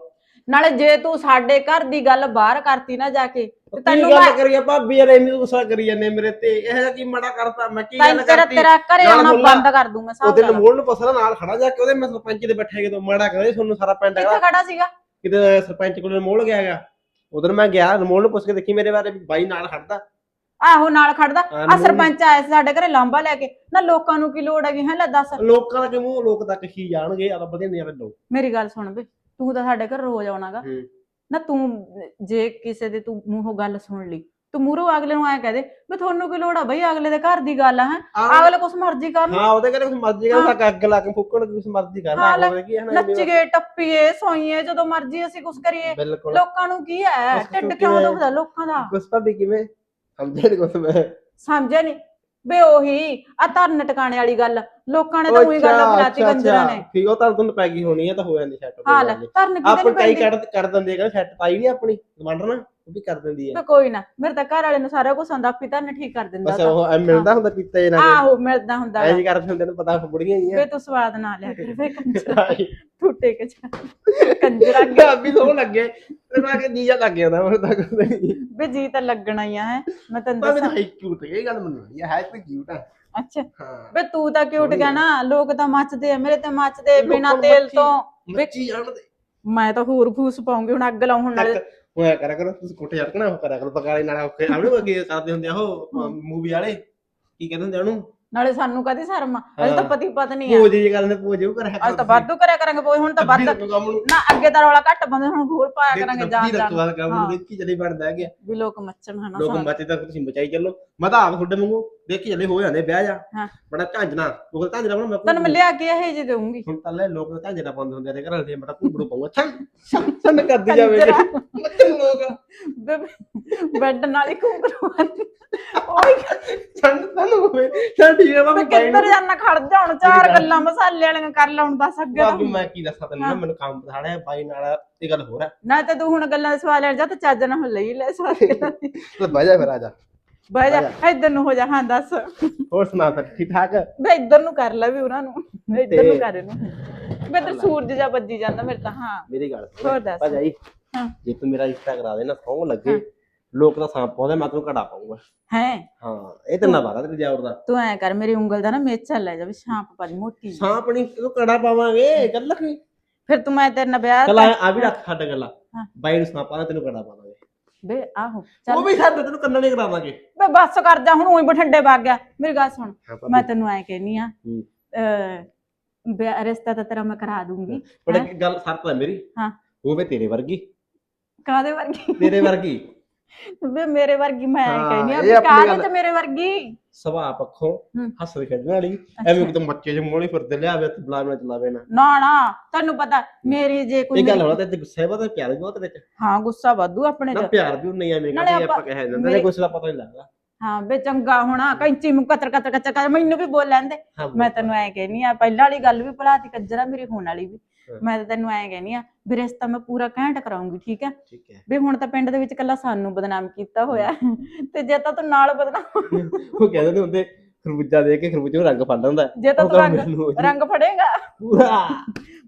S2: ਨਾਲੇ ਜੇ ਤੂੰ ਸਾਡੇ ਘਰ ਦੀ ਗੱਲ ਬਾਹਰ ਕਰਤੀ ਨਾ ਜਾ ਕੇ ਤੇ
S6: ਤੈਨੂੰ
S2: ਤੈਨੂੰ
S6: ਗੱਲ
S2: ਮੈਂ
S6: ਕਰੀਏ ਭਾਬੀ ਯਾਰ ਐਵੇਂ ਗੁੱਸਾ ਕਰੀ ਜਾਂਦੇ ਮੇਰੇ ਤੇ। ਇਹ ਜਿਹਾ ਕੀ ਮਾੜਾ ਕਰਤਾ ਮੈਂ ਕੀ ਗੱਲ
S2: ਤੈਨੂੰ ਤੇਰਾ
S6: ਕਰਤੀ?
S2: ਤੇਰਾ ਘਰੇ
S6: ਨਾਲ
S2: ਆਉਣਾ ਬੰਦ ਕਰ ਦੂੰ ਮੈਂ
S6: ਉਹਦੇ
S2: ਸਾਹ
S6: ਨਮੋਲ ਨੂੰ ਪੁੱਛਣਾ ਨਾਲ ਖੜਾ ਜਾ ਕੇ ਉਹਦੇ ਮੈਂ ਸਰਪੰਚ ਦੇ ਬੈਠੇ ਕਿਤੋਂ ਮਾੜਾ ਕਰੇ ਤੁਹਾਨੂੰ ਸਾਰਾ ਪਿੰਡ ਹੈਗਾ
S2: ਕਿੱਥੇ ਖੜਾ ਸੀਗਾ?
S6: ਕਿਤੇ ਸਰਪੰਚ ਕੋਲ ਨਮੋਲ ਗਿਆ ਹੈਗਾ। ਉਧਰ ਮੈਂ ਗਿਆ ਨਮੋਲ ਨੂੰ ਪੁੱਛ ਕੇ ਦੇਖੀ ਮੇਰੇ ਬਾਰੇ ਵੀ ਬਾਈ ਨਾਲ ਖੜਦਾ।
S2: ਆਹੋ ਨਾਲ ਖੜਦਾ।
S6: ਹਾਂ,
S2: ਆ ਸਰਪੰਚ ਆਇਆ ਸੀ ਸਾਡੇ ਘਰੇ ਲਾਂਬਾ ਲੈ ਕੇ। ਨਾ ਲੋਕਾਂ ਨੂੰ ਕੀ ਲੋੜ ਹੈਗੀ ਹੈ ਲੈ ਦੱਸ।
S6: ਲੋਕਾਂ ਦਾ ਕਿ ਮੂੰਹ ਲੋਕ ਤਾਂ ਕਹੀ ਜਾਣਗੇ ਆ ਤਾਂ ਵਧੀਆ ਨਹੀਂ ਲੋਕ।
S2: ਮੇਰੀ ਗੱਲ ਸੁਣ ਵੇ ਤੂੰ ਤਾਂ ਸਾਡੇ ਘਰ ਰੋਜ਼ ਆਉਣਾਗਾ।
S6: ਹੂੰ।
S2: ਨਾ ਤੂੰ ਜੇ ਕਿਸੇ ਦੇ ਤੂੰ ਮੂੰਹੋਂ ਗੱਲ ਸੁਣ ਲਈ ਤੂੰ ਮੂਹਰੋਂ ਅਗਲੇ ਨੂੰ ਐ ਕਹਦੇ ਵੀ ਤੁਹਾਨੂੰ ਕੀ ਲੋੜ ਆ ਬਈ ਅਗਲੇ ਦੇ ਘਰ ਦੀ ਗੱਲ ਆ ਹੈ? ਅਗਲੇ ਕੁਛ ਮਰਜ਼ੀ ਕਰਨ।
S6: ਹਾਂ ਉਹਦੇ ਘਰੇ ਕੁਛ ਮਰਜ਼ੀ। ਕਰਦਾ ਤਾਂ ਅੱਗ ਲਾ ਕੇ ਫੁੱਕਣ ਕੁਛ ਮਰਜ਼ੀ ਕਰਦਾ
S2: ਹਾਂ, ਲੈ,
S6: ਹੋਵੇ ਕੀ ਹੈ ਨਾ ਐਵੇਂ
S2: ਨੱਚੀਏ ਟੱਪੀਏ ਸੋਈਏ ਜਦੋਂ ਮਰਜ਼ੀ ਅਸੀਂ ਕੁਛ ਕਰੀਏ।
S6: ਬਿਲਕੁਲ।
S2: ਲੋਕਾਂ ਨੂੰ ਕੀ ਹੈ
S6: ਬਸ
S2: ਢਿੱਡ ਕਿਉਂ ਦੁਖਦਾ ਲੋਕਾਂ ਦਾ?
S6: ਕੁਛ ਭਾਬੀ ਕਿਵੇਂ? ਸਮਝੇ ਮੈਂ।
S2: ਸਮਝਿਆ ਨਹੀਂ ਬੇ ਉਹੀ ਆ ਧਰਨ ਟਿਕਾਣੇ ਵਾਲੀ ਗੱਲ ਲੋਕਾਂ ਨੇ ਤਾਂ ਉਹੀ ਗੱਲ ਬਣਾਤੀ ਕੰਜਰਾਂ। ਨੇ।
S6: ਠੀਕ ਉਹ ਤਾਂ ਤੁਹਾਨੂੰ ਪੈ ਗਈ ਹੋਣੀ ਹੈ ਤਾਂ ਹੋ ਜਾਂਦੀ ਸੈੱਟ
S2: ਧਰਨ ਕਿਤੇ ਨਹੀਂ
S6: ਕਾਈ
S2: ਪੈਂਦੀ?
S6: ਕੱਢ ਕਰ ਦਿੰਦੇ ਕਹਿੰਦੇ ਸੈੱਟ ਪਾਈ ਨਹੀਂ ਆਪਣੀ ਕਮਾਂਡਰ ਨਾ ਉਹ ਵੀ ਕਰ ਦਿੰਦੀ ਹੈ
S2: ਵੀ ਕੋਈ ਨਾ ਮੇਰੇ ਤਾਂ ਘਰ ਵਾਲੇ ਨੂੰ ਸਾਰਾ ਕੁਝ ਆਂਦਾ ਆਪੀ ਧਰਨ ਠੀਕ ਕਰ ਦਿੰਦਾ
S6: ਬਸ
S2: ਤਾਂ।
S6: ਉਹ ਐ ਮਿਲਦਾ ਹੁੰਦਾ ਪੀਤੇ ਜੇ ਨਾ
S2: ਆਹੋ ਮਿਲਦਾ ਹੁੰਦਾ
S6: ਐ
S2: ਵਾ।
S6: ਜੀ ਕਰਦੇ ਹੁੰਦੇ ਨੇ ਪਤਾ ਬੁੜੀਆਂ ਹੀ
S2: ਵੇ
S6: ਆ
S2: ਤੂੰ ਸਵਾਦ ਨਾ ਲਿਆ ਕਰ ਵੇ ਕੰਜਰਾ ਟੁੱਟੇ ਕੇ ਕੰਜਰਾ
S6: ਭਾਬੀ ਸੋਹ ਲੱਗੇ ਤੇ ਮੈਂ ਕਿ ਜੀਜਾ ਲੱਗ ਜਾਂਦਾ ਮੈਂ ਤਾਂ ਕੁਛ ਨਹੀਂ।
S2: ਵੇ ਜੀ ਤਾਂ ਲੱਗਣਾ ਹੀ ਆ ਹੈ। ਮੈਂ ਤੈਨੂੰ
S6: ਤਾਂ
S2: ਦੱਸਾਂ
S6: ਹੈ ਕਿਊਟ ਇਹ ਗੱਲ ਮੈਨੂੰ ਨਹੀਂ ਹੈ ਤੇ ਕਿਊਟ ਆ।
S2: ਅੱਛਾ।
S6: ਹਾਂ।
S2: ਵੇ ਤੂੰ ਤਾਂ ਕਿਊਟ
S6: ਸੋਹਣੀ
S2: ਗਿਆ। ਨਾ ਲੋਕ ਤਾਂ ਮੱਚਦੇ ਆ ਮੇਰੇ ਤੇ ਮੱਚਦੇ
S6: ਲੋਕਾਂ
S2: ਬਿਨਾ
S6: ਨੂੰ
S2: ਤੇਲ ਤੋਂ।
S6: ਜਾਣਦੇ।
S2: ਮੈਂ ਤਾਂ ਹੋਰ ਫੂਸ ਪਾਉਂਗੀ ਹੁਣ ਅੱਗ ਲਾਉਣ ਨਾਲ।
S6: ਹੋਇਆ ਕਰਾ ਕਰੋ ਤੁਸੀਂ ਕੋਠੇ ਚੜਕਣਾ ਉਹ ਕਰਾ ਕਰੋ ਪਕਾਲੇ ਨਾਲ ਉਹ ਆਪਣੇ ਅੱਗੇ ਕਰਦੇ ਹੁੰਦੇ ਆ ਉਹ ਮੂਵੀ ਵਾਲੇ ਕੀ ਕਹਿੰਦੇ ਹੁੰਦੇ ਆ ਉਹਨੂੰ
S2: ਨਾਲੇ ਸਾਨੂੰ ਕਦੀ ਸ਼ਰਮ ਆ? ਅਸੀਂ ਤਾਂ
S6: ਹਾਂ।
S2: ਪਤੀ ਪਤਨੀ ਆ
S6: ਪੂਜ ਜੀ ਕਰਦੇ ਪੂਜ ਉਹ ਕਰਿਆ
S2: ਤਾਂ ਵਾਧੂ ਕਰਿਆ ਕਰਾਂਗੇ ਬੋਏ ਹੁਣ ਤਾਂ ਵੱਧ
S6: ਕੰਮ ਨੂੰ
S2: ਨਾ ਅੱਗੇ ਤਾਂ ਰੌਲਾ ਘੱਟ ਪਾਉਂਦੇ ਹੁਣ ਹੋਰ ਪਾਇਆ ਕਰਾਂਗੇ ਜਾਨ ਜਾਨ
S6: ਵਾਲਾ ਕੰਮ ਨੂੰ
S2: ਹਾਂ।
S6: ਦੇਖੀ ਚੱਲੇ ਬਣਦਾ ਗਿਆ
S2: ਵੀ ਲੋਕ ਮੱਚਣ ਹਨਾ
S6: ਲੋਕ
S2: ਸਾਨੂੰ।
S6: ਬਚੇ ਤਾਂ ਤੁਸੀਂ ਬਚਾਈ ਚੱਲੋ ਮੈਂ ਤਾਂ ਆਪ ਤੁਹਾਡੇ ਵਾਂਗੂ ਦੇਖੀ ਚੱਲੇ ਹੋ ਜਾਂਦੇ ਵਿਆਹ ਜਾ
S2: ਹਾਂ।
S6: ਬੜਾ ਝਾਂਜਣਾ ਉਹ ਝਾਂਜਣਾ ਬਣਾ ਮੈਂ
S2: ਤੈਨੂੰ ਮੈਂ ਲਿਆ ਕੇ ਇਹ ਜੇ ਦੇਵਾਂਗੀ
S6: ਹੁਣ ਤਾਂ ਲੈ ਲੋਕ ਝਾਂਜਣਾ ਪਾਉਂਦੇ ਹੁੰਦੇ ਆ ਤੇ ਘਰਾਂ ਦੇ ਬੜਾ ਕੁੰਬੜੂ ਪਾਉਂਗਾ ਛੰਨ ਛੰਨ ਕਰਦੀ ਜਾਵੇ
S2: ਕੰਜਰਾ।
S6: ਮੱਚਣ ਲੋਕ
S2: ਬੇ- ਬੈੱਡ ਨਾਲ ਹੀ ਘੁੰਗਰੂ ਓਏ
S6: ਛੰਨ ਛੰਨ ਹੋਵੇ ਛੰਨ ਠੀਕ ਹੈ
S2: ਮੈਂ ਕਿੱਧਰ ਜਾਣਾ ਖੜ ਜਾ ਹੁਣ ਚਾਰ
S6: ਗੱਲ-
S2: ਮਸਾਲੇ ਵਾਲੀਆਂ ਕਰ ਲਾਉਣ ਦੱਸ ਅੱਗੇ
S6: ਬਾਬੂ ਮੈਂ ਕੀ ਦੱਸਾਂ ਤੈਨੂੰ ਨਾ ਮੈਨੂੰ ਕੰਮ ਪਛਾੜਿਆ ਬਾਈ ਨਾਲ ਇਹ ਗੱਲ ਹੋ। ਰਿਹਾ
S2: ਨਾ ਤੇ ਤੂੰ ਹੁਣ ਗੱਲਾਂ ਦੇ ਸਵਾਲ ਲੈਣ ਜਾ ਤੇ ਚੱਜ ਨਾਲ ਹੁਣ ਲਈ ਲੈ ਦੀ।
S6: ਤੇ ਬਹਿ ਜਾ ਫਿਰ ਆ ਜਾ।
S2: ਬਹਿ ਜਾ ਇੱਧਰ ਨੂੰ ਹੋ ਜਾ ਹਾਂ ਦੱਸ।
S6: ਹੋਰ ਸੁਣਾ ਫਿਰ ਠੀਕ ਠਾਕ
S2: ਵੇ ਇੱਧਰ ਨੂੰ ਕਰ ਲੈ ਵੀ ਉਹਨਾਂ ਨੂੰ ਇੱਧਰ ਨੂੰ ਕਰ ਇਹਨੂੰ। ਇੱਧਰ ਸੂਰਜ ਜਾ ਵੱਜੀ ਜਾਂਦਾ ਮੇਰੇ ਤਾਂ ਹਾਂ।
S6: ਮੇਰੀ ਗੱਲ
S2: ਹੋਰ ਦੱਸ।
S6: ਭਾਜਾਈ
S2: ਹਾਂ।
S6: ਜੇ ਤੂੰ ਮੇਰਾ ਰਿਸ਼ਤਾ ਕਰਾ ਦੇ ਨਾ ਸੌਂ ਲੱਗੇ ਲੋਕ ਤਾਂ ਸਾਂਪ ਪਾਉਂਦੇ ਮੈਂ ਤੈਨੂੰ ਘੜਾ ਪਾਉਂਗਾ।
S2: ਹੈ।
S6: ਹਾਂ ਇਹ ਤੇ ਨਾ ਬਾਰਾ ਤੇ ਜਾਉਰ ਦਾ
S2: ਤੂੰ ਐ ਕਰ ਮੇਰੀ ਉਂਗਲ ਦਾ ਨਾ ਮੇਚਾ ਲੈ ਜਾ ਵੀ ਛਾਂਪ ਪਾ ਮੋਟੀ।
S6: ਸਾਂਪ ਨਹੀਂ ਤੂੰ ਘੜਾ ਪਾਵਾਂਗੇ ਗੱਲ ਕੀ
S2: ਫਿਰ ਤੂੰ ਮੈਂ ਤੇਰੇ ਨਾਲ ਵਿਆਹ
S6: ਚਲ ਆ ਵੀ ਰੱਖ ਛੱਡ ਗੱਲਾਂ। ਬਾਈ ਨੂੰ ਸਾਂਪ ਪਾਣਾ ਤੈਨੂੰ ਘੜਾ ਪਾਵਾਂਗੇ।
S2: ਵੇ ਆਹੋ
S6: ਉਹ
S2: ਚੱਲ
S6: ਵੀ ਛੱਡ ਤੈਨੂੰ ਕੰਨਾਂ ਨਹੀਂ ਕਰਾਵਾਂਗੇ।
S2: ਵੇ ਬੱਸ ਕਰ ਜਾ ਹੁਣ ਉਹੀ ਬਠੰਡੇ ਵਗ ਗਿਆ। ਮੇਰੀ ਗੱਲ ਸੁਣ ਮੈਂ ਤੈਨੂੰ ਐ ਕਹਿਨੀ ਆ ਰਿਸ਼ਤਾ ਤਾਂ ਤੇਰਾ ਮੈਂ ਕਰਾ ਦੂੰਗੀ।
S6: ਪਰ? ਇੱਕ ਗੱਲ ਸ਼ਰਤ ਹੈ ਮੇਰੀ।
S2: ਹਾਂ।
S6: ਹੋਵੇ ਤੇਰੇ ਵਰਗੀ।
S2: ਕਾਦੇ ਵਰਗੀ?
S6: ਤੇਰੇ ਵਰਗੀ।
S2: ਵੇ ਮੇਰੇ ਵਰਗੀ ਮੈਂ
S6: ਹਾਂ,
S2: ਕਹਿਨੀ ਆ
S6: ਇਹ
S2: ਵੀ
S6: ਆਪਣੀ
S2: ਕਾਦੇ
S6: ਗੱਲ-
S2: ਚ ਮੇਰੇ ਵਰਗੀ?
S6: ਸੁਭਾਅ ਪੱਖੋਂ
S2: ਹੂੰ।
S6: ਖੇਡਣ ਵਾਲੀ। ਐਵੇਂ ਕਿਤੇ ਮੱਚੇ ਜਿਹੇ ਮੋੜੀ ਫਿਰਦੇ ਲਿਆਵੇ ਤੇ ਬੁਲਾਵੇ ਨਾ ਚਲਾਵੇ ਨਾ।
S2: ਨਾ ਨਾ ਤੈਨੂੰ ਪਤਾ ਮੇਰੀ ਜੇ ਕੋਈ
S6: ਇਹ ਗੱਲ
S2: ਮੇਰੀ-
S6: ਹੋਣਾ ਤੇ ਗੁੱਸੇ ਵਾ ਤੇ ਪਿਆਰ ਵੀ ਬਹੁਤ ਵਿੱਚ
S2: ਹਾਂ ਗੁੱਸਾ ਵਾਧੂ ਆਪਣੇ
S6: ਨਾ
S2: ਚ।
S6: ਪਿਆਰ ਵੀ ਨਹੀਂ ਐਵੇਂ
S2: ਨਾਲੇ
S6: ਕਹਿੰਦੇ ਆਪਾਂ
S2: ਆਪਾਂ-
S6: ਕਹਿ ਦਿੰਦੇ ਨੇ
S2: ਮੇਰੇ-
S6: ਗੁੱਸੇ ਦਾ ਪਤਾ ਨਹੀਂ ਲੱਗਦਾ।
S2: ਹਾਂ ਵੇ ਚੰਗਾ ਹੋਣਾ ਕੈਂਚੀ ਨੂੰ ਕਤਰ ਕਤਰ ਕਤਰ ਕਰ ਮੈਨੂੰ ਵੀ ਬੋਲ ਲੈਂਦੇ
S6: ਹਾਂ
S2: ਮੈਂ ਤੈਨੂੰ ਐ ਕਹਿਨੀ ਆ ਪਹਿਲਾਂ ਵਾਲੀ ਗੱਲ ਵੀ ਭੁਲਾਤੀ ਕੱਜਰਾ ਮੇਰੀ ਹੋਣ ਵਾਲੀ ਵੀ। ਮੈਂ ਤਾਂ ਤੈਨੂੰ ਐ ਕਹਿਨੀ ਆ ਵੀ ਰਿਸ਼ਤਾ ਮੈਂ ਪੂਰਾ ਘੈਂਟ ਕਰਾਉਂਗੀ ਠੀਕ ਹੈ?
S6: ਠੀਕ ਹੈ।
S2: ਵੀ ਹੁਣ ਤਾਂ ਪਿੰਡ ਦੇ ਵਿੱਚ ਕੱਲਾ ਸਾਨੂੰ ਬਦਨਾਮ ਕੀਤਾ ਹੋਇਆ। ਤੇ ਜੇ ਤਾਂ ਤੂੰ ਨਾਲ ਬਦਨਾਮ
S6: ਉਹ ਕਹਿੰਦੇ ਹੁੰਦੇ ਖਰਬੂਜਾ ਦੇ ਕੇ ਖਰਬੂਜੇ ਨੂੰ ਰੰਗ ਫੜ ਲੈਂਦਾ
S2: ਜੇ ਤਾਂ
S6: ਉਹ
S2: ਤੂੰ
S6: ਕੰਮ
S2: ਰੰਗ
S6: ਮੈਨੂੰ ਹੋ ਜਾਊ।
S2: ਰੰਗ ਫੜੇਗਾ।
S6: ਪੂਰਾ।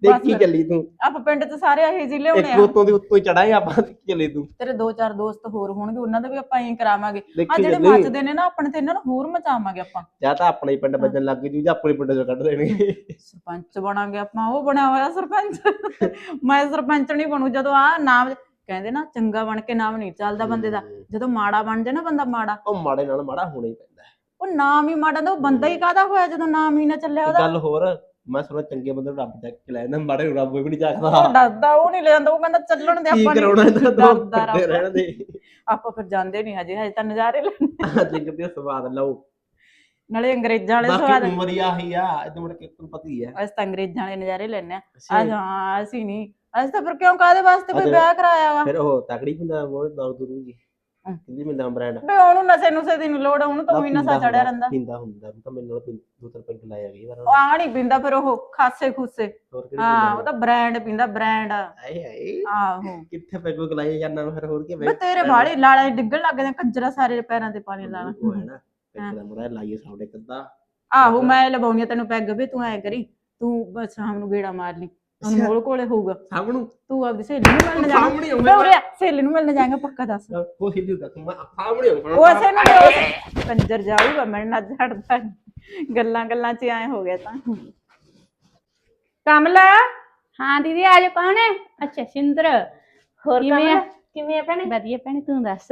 S6: ਦੇਖੀ
S2: ਫਿਰ।
S6: ਚੱਲੀ ਤੂੰ।
S2: ਆਪਾਂ ਪਿੰਡ 'ਚ ਸਾਰੇ ਇਹੋ ਜਿਹੇ ਲਿਆਉਣੇ
S6: ਇੱਕ
S2: ਆ।
S6: ਉਤੋਂ ਦੀ ਉੱਤੋਂ ਹੀ ਚੜਾਏ ਆਪਾਂ ਦੇਖੀ ਚੱਲੀ ਤੂੰ।
S2: ਤੇਰੇ ਦੋ ਚਾਰ ਦੋਸਤ ਹੋਰ ਹੋਣਗੇ ਉਹਨਾਂ ਦਾ ਵੀ ਆਪਾਂ ਐਂ ਕਰਾਵਾਂਗੇ। ਆ
S6: ਦੇਖੀ
S2: ਜਿਹੜੇ
S6: ਚੱਲੀ।
S2: ਮੱਚਦੇ ਨੇ ਨਾ ਆਪਣੇ ਤੇ ਇਹਨਾਂ ਨੂੰ ਹੋਰ ਮਚਾਵਾਂਗੇ ਆਪਾਂ।
S6: ਜਾਂ ਤਾਂ ਆਪਣੇ ਹੀ ਪਿੰਡ ਵੱਜਣ ਲੱਗ ਜੂ ਜਾਂ ਆਪਣੇ ਪਿੰਡ ਚੋਂ ਕੱਢ ਦੇਣਗੇ।
S2: ਸਰਪੰਚ ਬਣਾਂਗੇ ਆਪਾਂ ਉਹ ਬਣਿਆ ਹੋਇਆ ਸਰਪੰਚ। ਮੈਂ ਸਰਪੰਚ ਨਹੀਂ ਬਣੂ ਜਦੋਂ ਆ ਨਾਮ ਕਹਿੰਦੇ ਨਾ ਚੰਗਾ ਬਣ ਕੇ ਨਾਮ ਨਹੀਂ ਚੱਲਦਾ ਬੰਦੇ ਦਾ। ਜਦੋਂ ਮਾੜਾ ਬਣ ਜਾਏ ਨਾ ਬੰਦਾ ਮਾੜਾ।
S6: ਉਹ ਮਾੜੇ ਨਾਲ ਮਾੜਾ ਹੋਣਾ ਹੀ ਹੈ।
S2: ਉਹ ਨਾਮ ਹੀ ਮਾੜਾ ਦਾ ਉਹ ਬੰਦਾ ਹੀ ਕਾਦਾ ਹੋਇਆ ਜਦੋਂ ਨਾਮ ਹੀ ਨਾ ਚੱਲਿਆ ਉਹਦਾ?
S6: ਗੱਲ ਹੋਰ ਮੈਂ ਸੁਣਿਆ ਚੰਗੇ ਬੰਦੇ ਨੂੰ ਰੱਬ ਚੱਕ ਕੇ ਲੈ ਜਾਂਦਾ ਮਾੜੇ ਨੂੰ ਰੱਬ ਵੀ ਨਹੀਂ
S2: ਉਹ ਡਰਦਾ ਉਹ ਨਹੀਂ ਲੈ ਜਾਂਦਾ ਉਹ ਕਹਿੰਦਾ ਚੱਲਣ ਦੇ
S6: ਕੀ
S2: ਆਪਾਂ
S6: ਕਰਾਉਣਾ ਇਹਨਾਂ ਤੋਂ
S2: ਡਰਦਾ
S6: ਕਰਦੇ। ਰਹਿਣ ਦੇ।
S2: ਆਪਾਂ ਫਿਰ ਜਾਂਦੇ ਨਹੀਂ ਹਜੇ ਹਜੇ ਤਾਂ ਨਜ਼ਾਰੇ ਲੈਣੇ।
S6: ਜਿੰਗ ਦੇ ਸਵਾਦ ਲਓ।
S2: ਨਾਲੇ ਅੰਗਰੇਜ਼ਾਂ ਵਾਲੇ
S6: ਬਾਕੀ
S2: ਸਵਾਦ
S6: ਉਮਰ ਹੀ ਆਹੀ ਆ ਇਦੋਂ ਮੁੜ ਕੇ ਤੁਹਾਨੂੰ ਪਤਾ ਹੀ ਹੈ
S2: ਅਸੀਂ ਤਾਂ ਅੰਗਰੇਜ਼ਾਂ ਵਾਲੇ ਨਜ਼ਾਰੇ ਲੈਣੇ ਆ
S6: ਅਸੀਂ-
S2: ਅੱਜ ਹਾਂ ਅਸੀਂ ਨਹੀਂ ਅਸੀਂ ਤਾਂ ਫਿਰ ਕਿਉਂ ਕਾਦੇ ਵਾਸਤੇ ਕੋਈ
S6: ਅੱਛਾ।
S2: ਵਿਆਹ ਕਰਾਇਆ ਵਾ?
S6: ਫਿਰ ਉਹ ਤਕੜੀ ਹੁੰਦਾ ਉਹ ਦੌੜ ਦਰੂ ਜੀ ਕਿੰਦੀ ਮਿਲਦਾ ਬ੍ਰਾਂਡ
S2: ਬੇ ਉਹਨੂੰ ਨਸ਼ੇ ਨੁਸ਼ੇ ਦੀ ਨੀ ਲੋੜ ਉਹਨੂੰ ਤਾਂ ਉਹੀ ਨਸ਼ਾ ਚੜਿਆ ਰਹਿੰਦਾ।
S6: ਪਿੰਦਾ ਹੁੰਦਾ ਤਾਂ ਮੈਨੂੰ ਨਾਲ ਦੋ ਤਿੰਨ ਪੈਗ ਲਾਇਆ ਗਈ ਵਾਰ
S2: ਉਹ ਆ ਨਹੀਂ ਪੀਂਦਾ ਫਿਰ ਉਹ ਖਾਸੇ ਖੁੱਸੇ।
S6: ਹੋਰ ਕਿਹੜੀ
S2: ਹਾਂ ਉਹ ਤਾਂ ਬ੍ਰਾਂਡ ਪੀਂਦਾ ਬ੍ਰਾਂਡ
S6: ਆਏ ਹਾਏ।
S2: ਆਹੋ।
S6: ਕਿੱਥੇ ਪੈਗ ਲਾਇਆ ਜਾਂਦਾ ਮੈਂ ਫਿਰ ਹੋਰ ਕੀ
S2: ਬੇ ਤੇਰੇ ਵਾਲੇ ਲਾਲੇ ਡਿੱਗਣ ਲੱਗ ਜਾਂਦੇ ਕੰਜਰਾ ਸਾਰੇ ਪੈਰਾਂ ਤੇ ਪਾਣੀ ਲਾਣਾ
S6: ਉਹ ਹੈ ਨਾ ਪੈਗ ਦਾ ਮੁੰਡਾ ਲਾਈਏ ਸਾਹਮਣੇ ਕਿੱਦਾਂ
S2: ਆਹੋ ਮੈਂ ਲਵਾਉਣੀ ਤੈਨੂੰ ਪੈਗ ਵੀ ਤੂੰ ਐ ਕਰੀ ਤੂੰ ਬਸ ਸ਼ਾਮ ਨੂੰ ਗੇੜਾ ਮਾਰ ਲਈ। ਅਨਮੋਲ ਕੋਲੇ ਹੋਊਗਾ।
S6: ਸਾਹਮਣੂ
S2: ਤੂੰ ਆਪਦੀ ਸਹੇਲੀ ਨੂੰ ਮਿਲਣ ਜਾਣਾ
S6: ਸਾਹਮਣੇ
S2: ਬੇ ਉਰੇ ਆ, ਸਹੇਲੀ ਨੂੰ ਮਿਲਣ ਜਾਏਗਾ ਪੱਕਾ ਦੱਸ।
S6: ਕੋਈ ਹਿੱਲੂ ਦਾ ਤੂੰ ਮੈਂ। ਸਾਹਮਣੇ।
S2: ਉਹ ਅਸੇ ਨੂੰ ਉਹ ਕੰਜਰ ਜਾਊਗਾ ਮੈਂ ਨਾ ਨੀ। ਗੱਲਾਂ ਗੱਲਾਂ ਚ ਐ ਹੋ ਗਿਆ ਤਾਂ।
S5: ਕਮਲਾ।
S7: ਹਾਂ ਦੀਦੀ ਆ ਜਾ ਕੌਣ ਹੈ? ਅੱਛਾ ਸਿੰਦਰ।
S5: ਹੋਰ
S7: ਕਿਵੇਂ
S5: ਕਮਲਾ
S7: ਆ?
S5: ਕਿਵੇਂ ਆ ਭੈਣੇ?
S7: ਵਧੀਆ ਭੈਣੇ ਤੂੰ ਦੱਸ।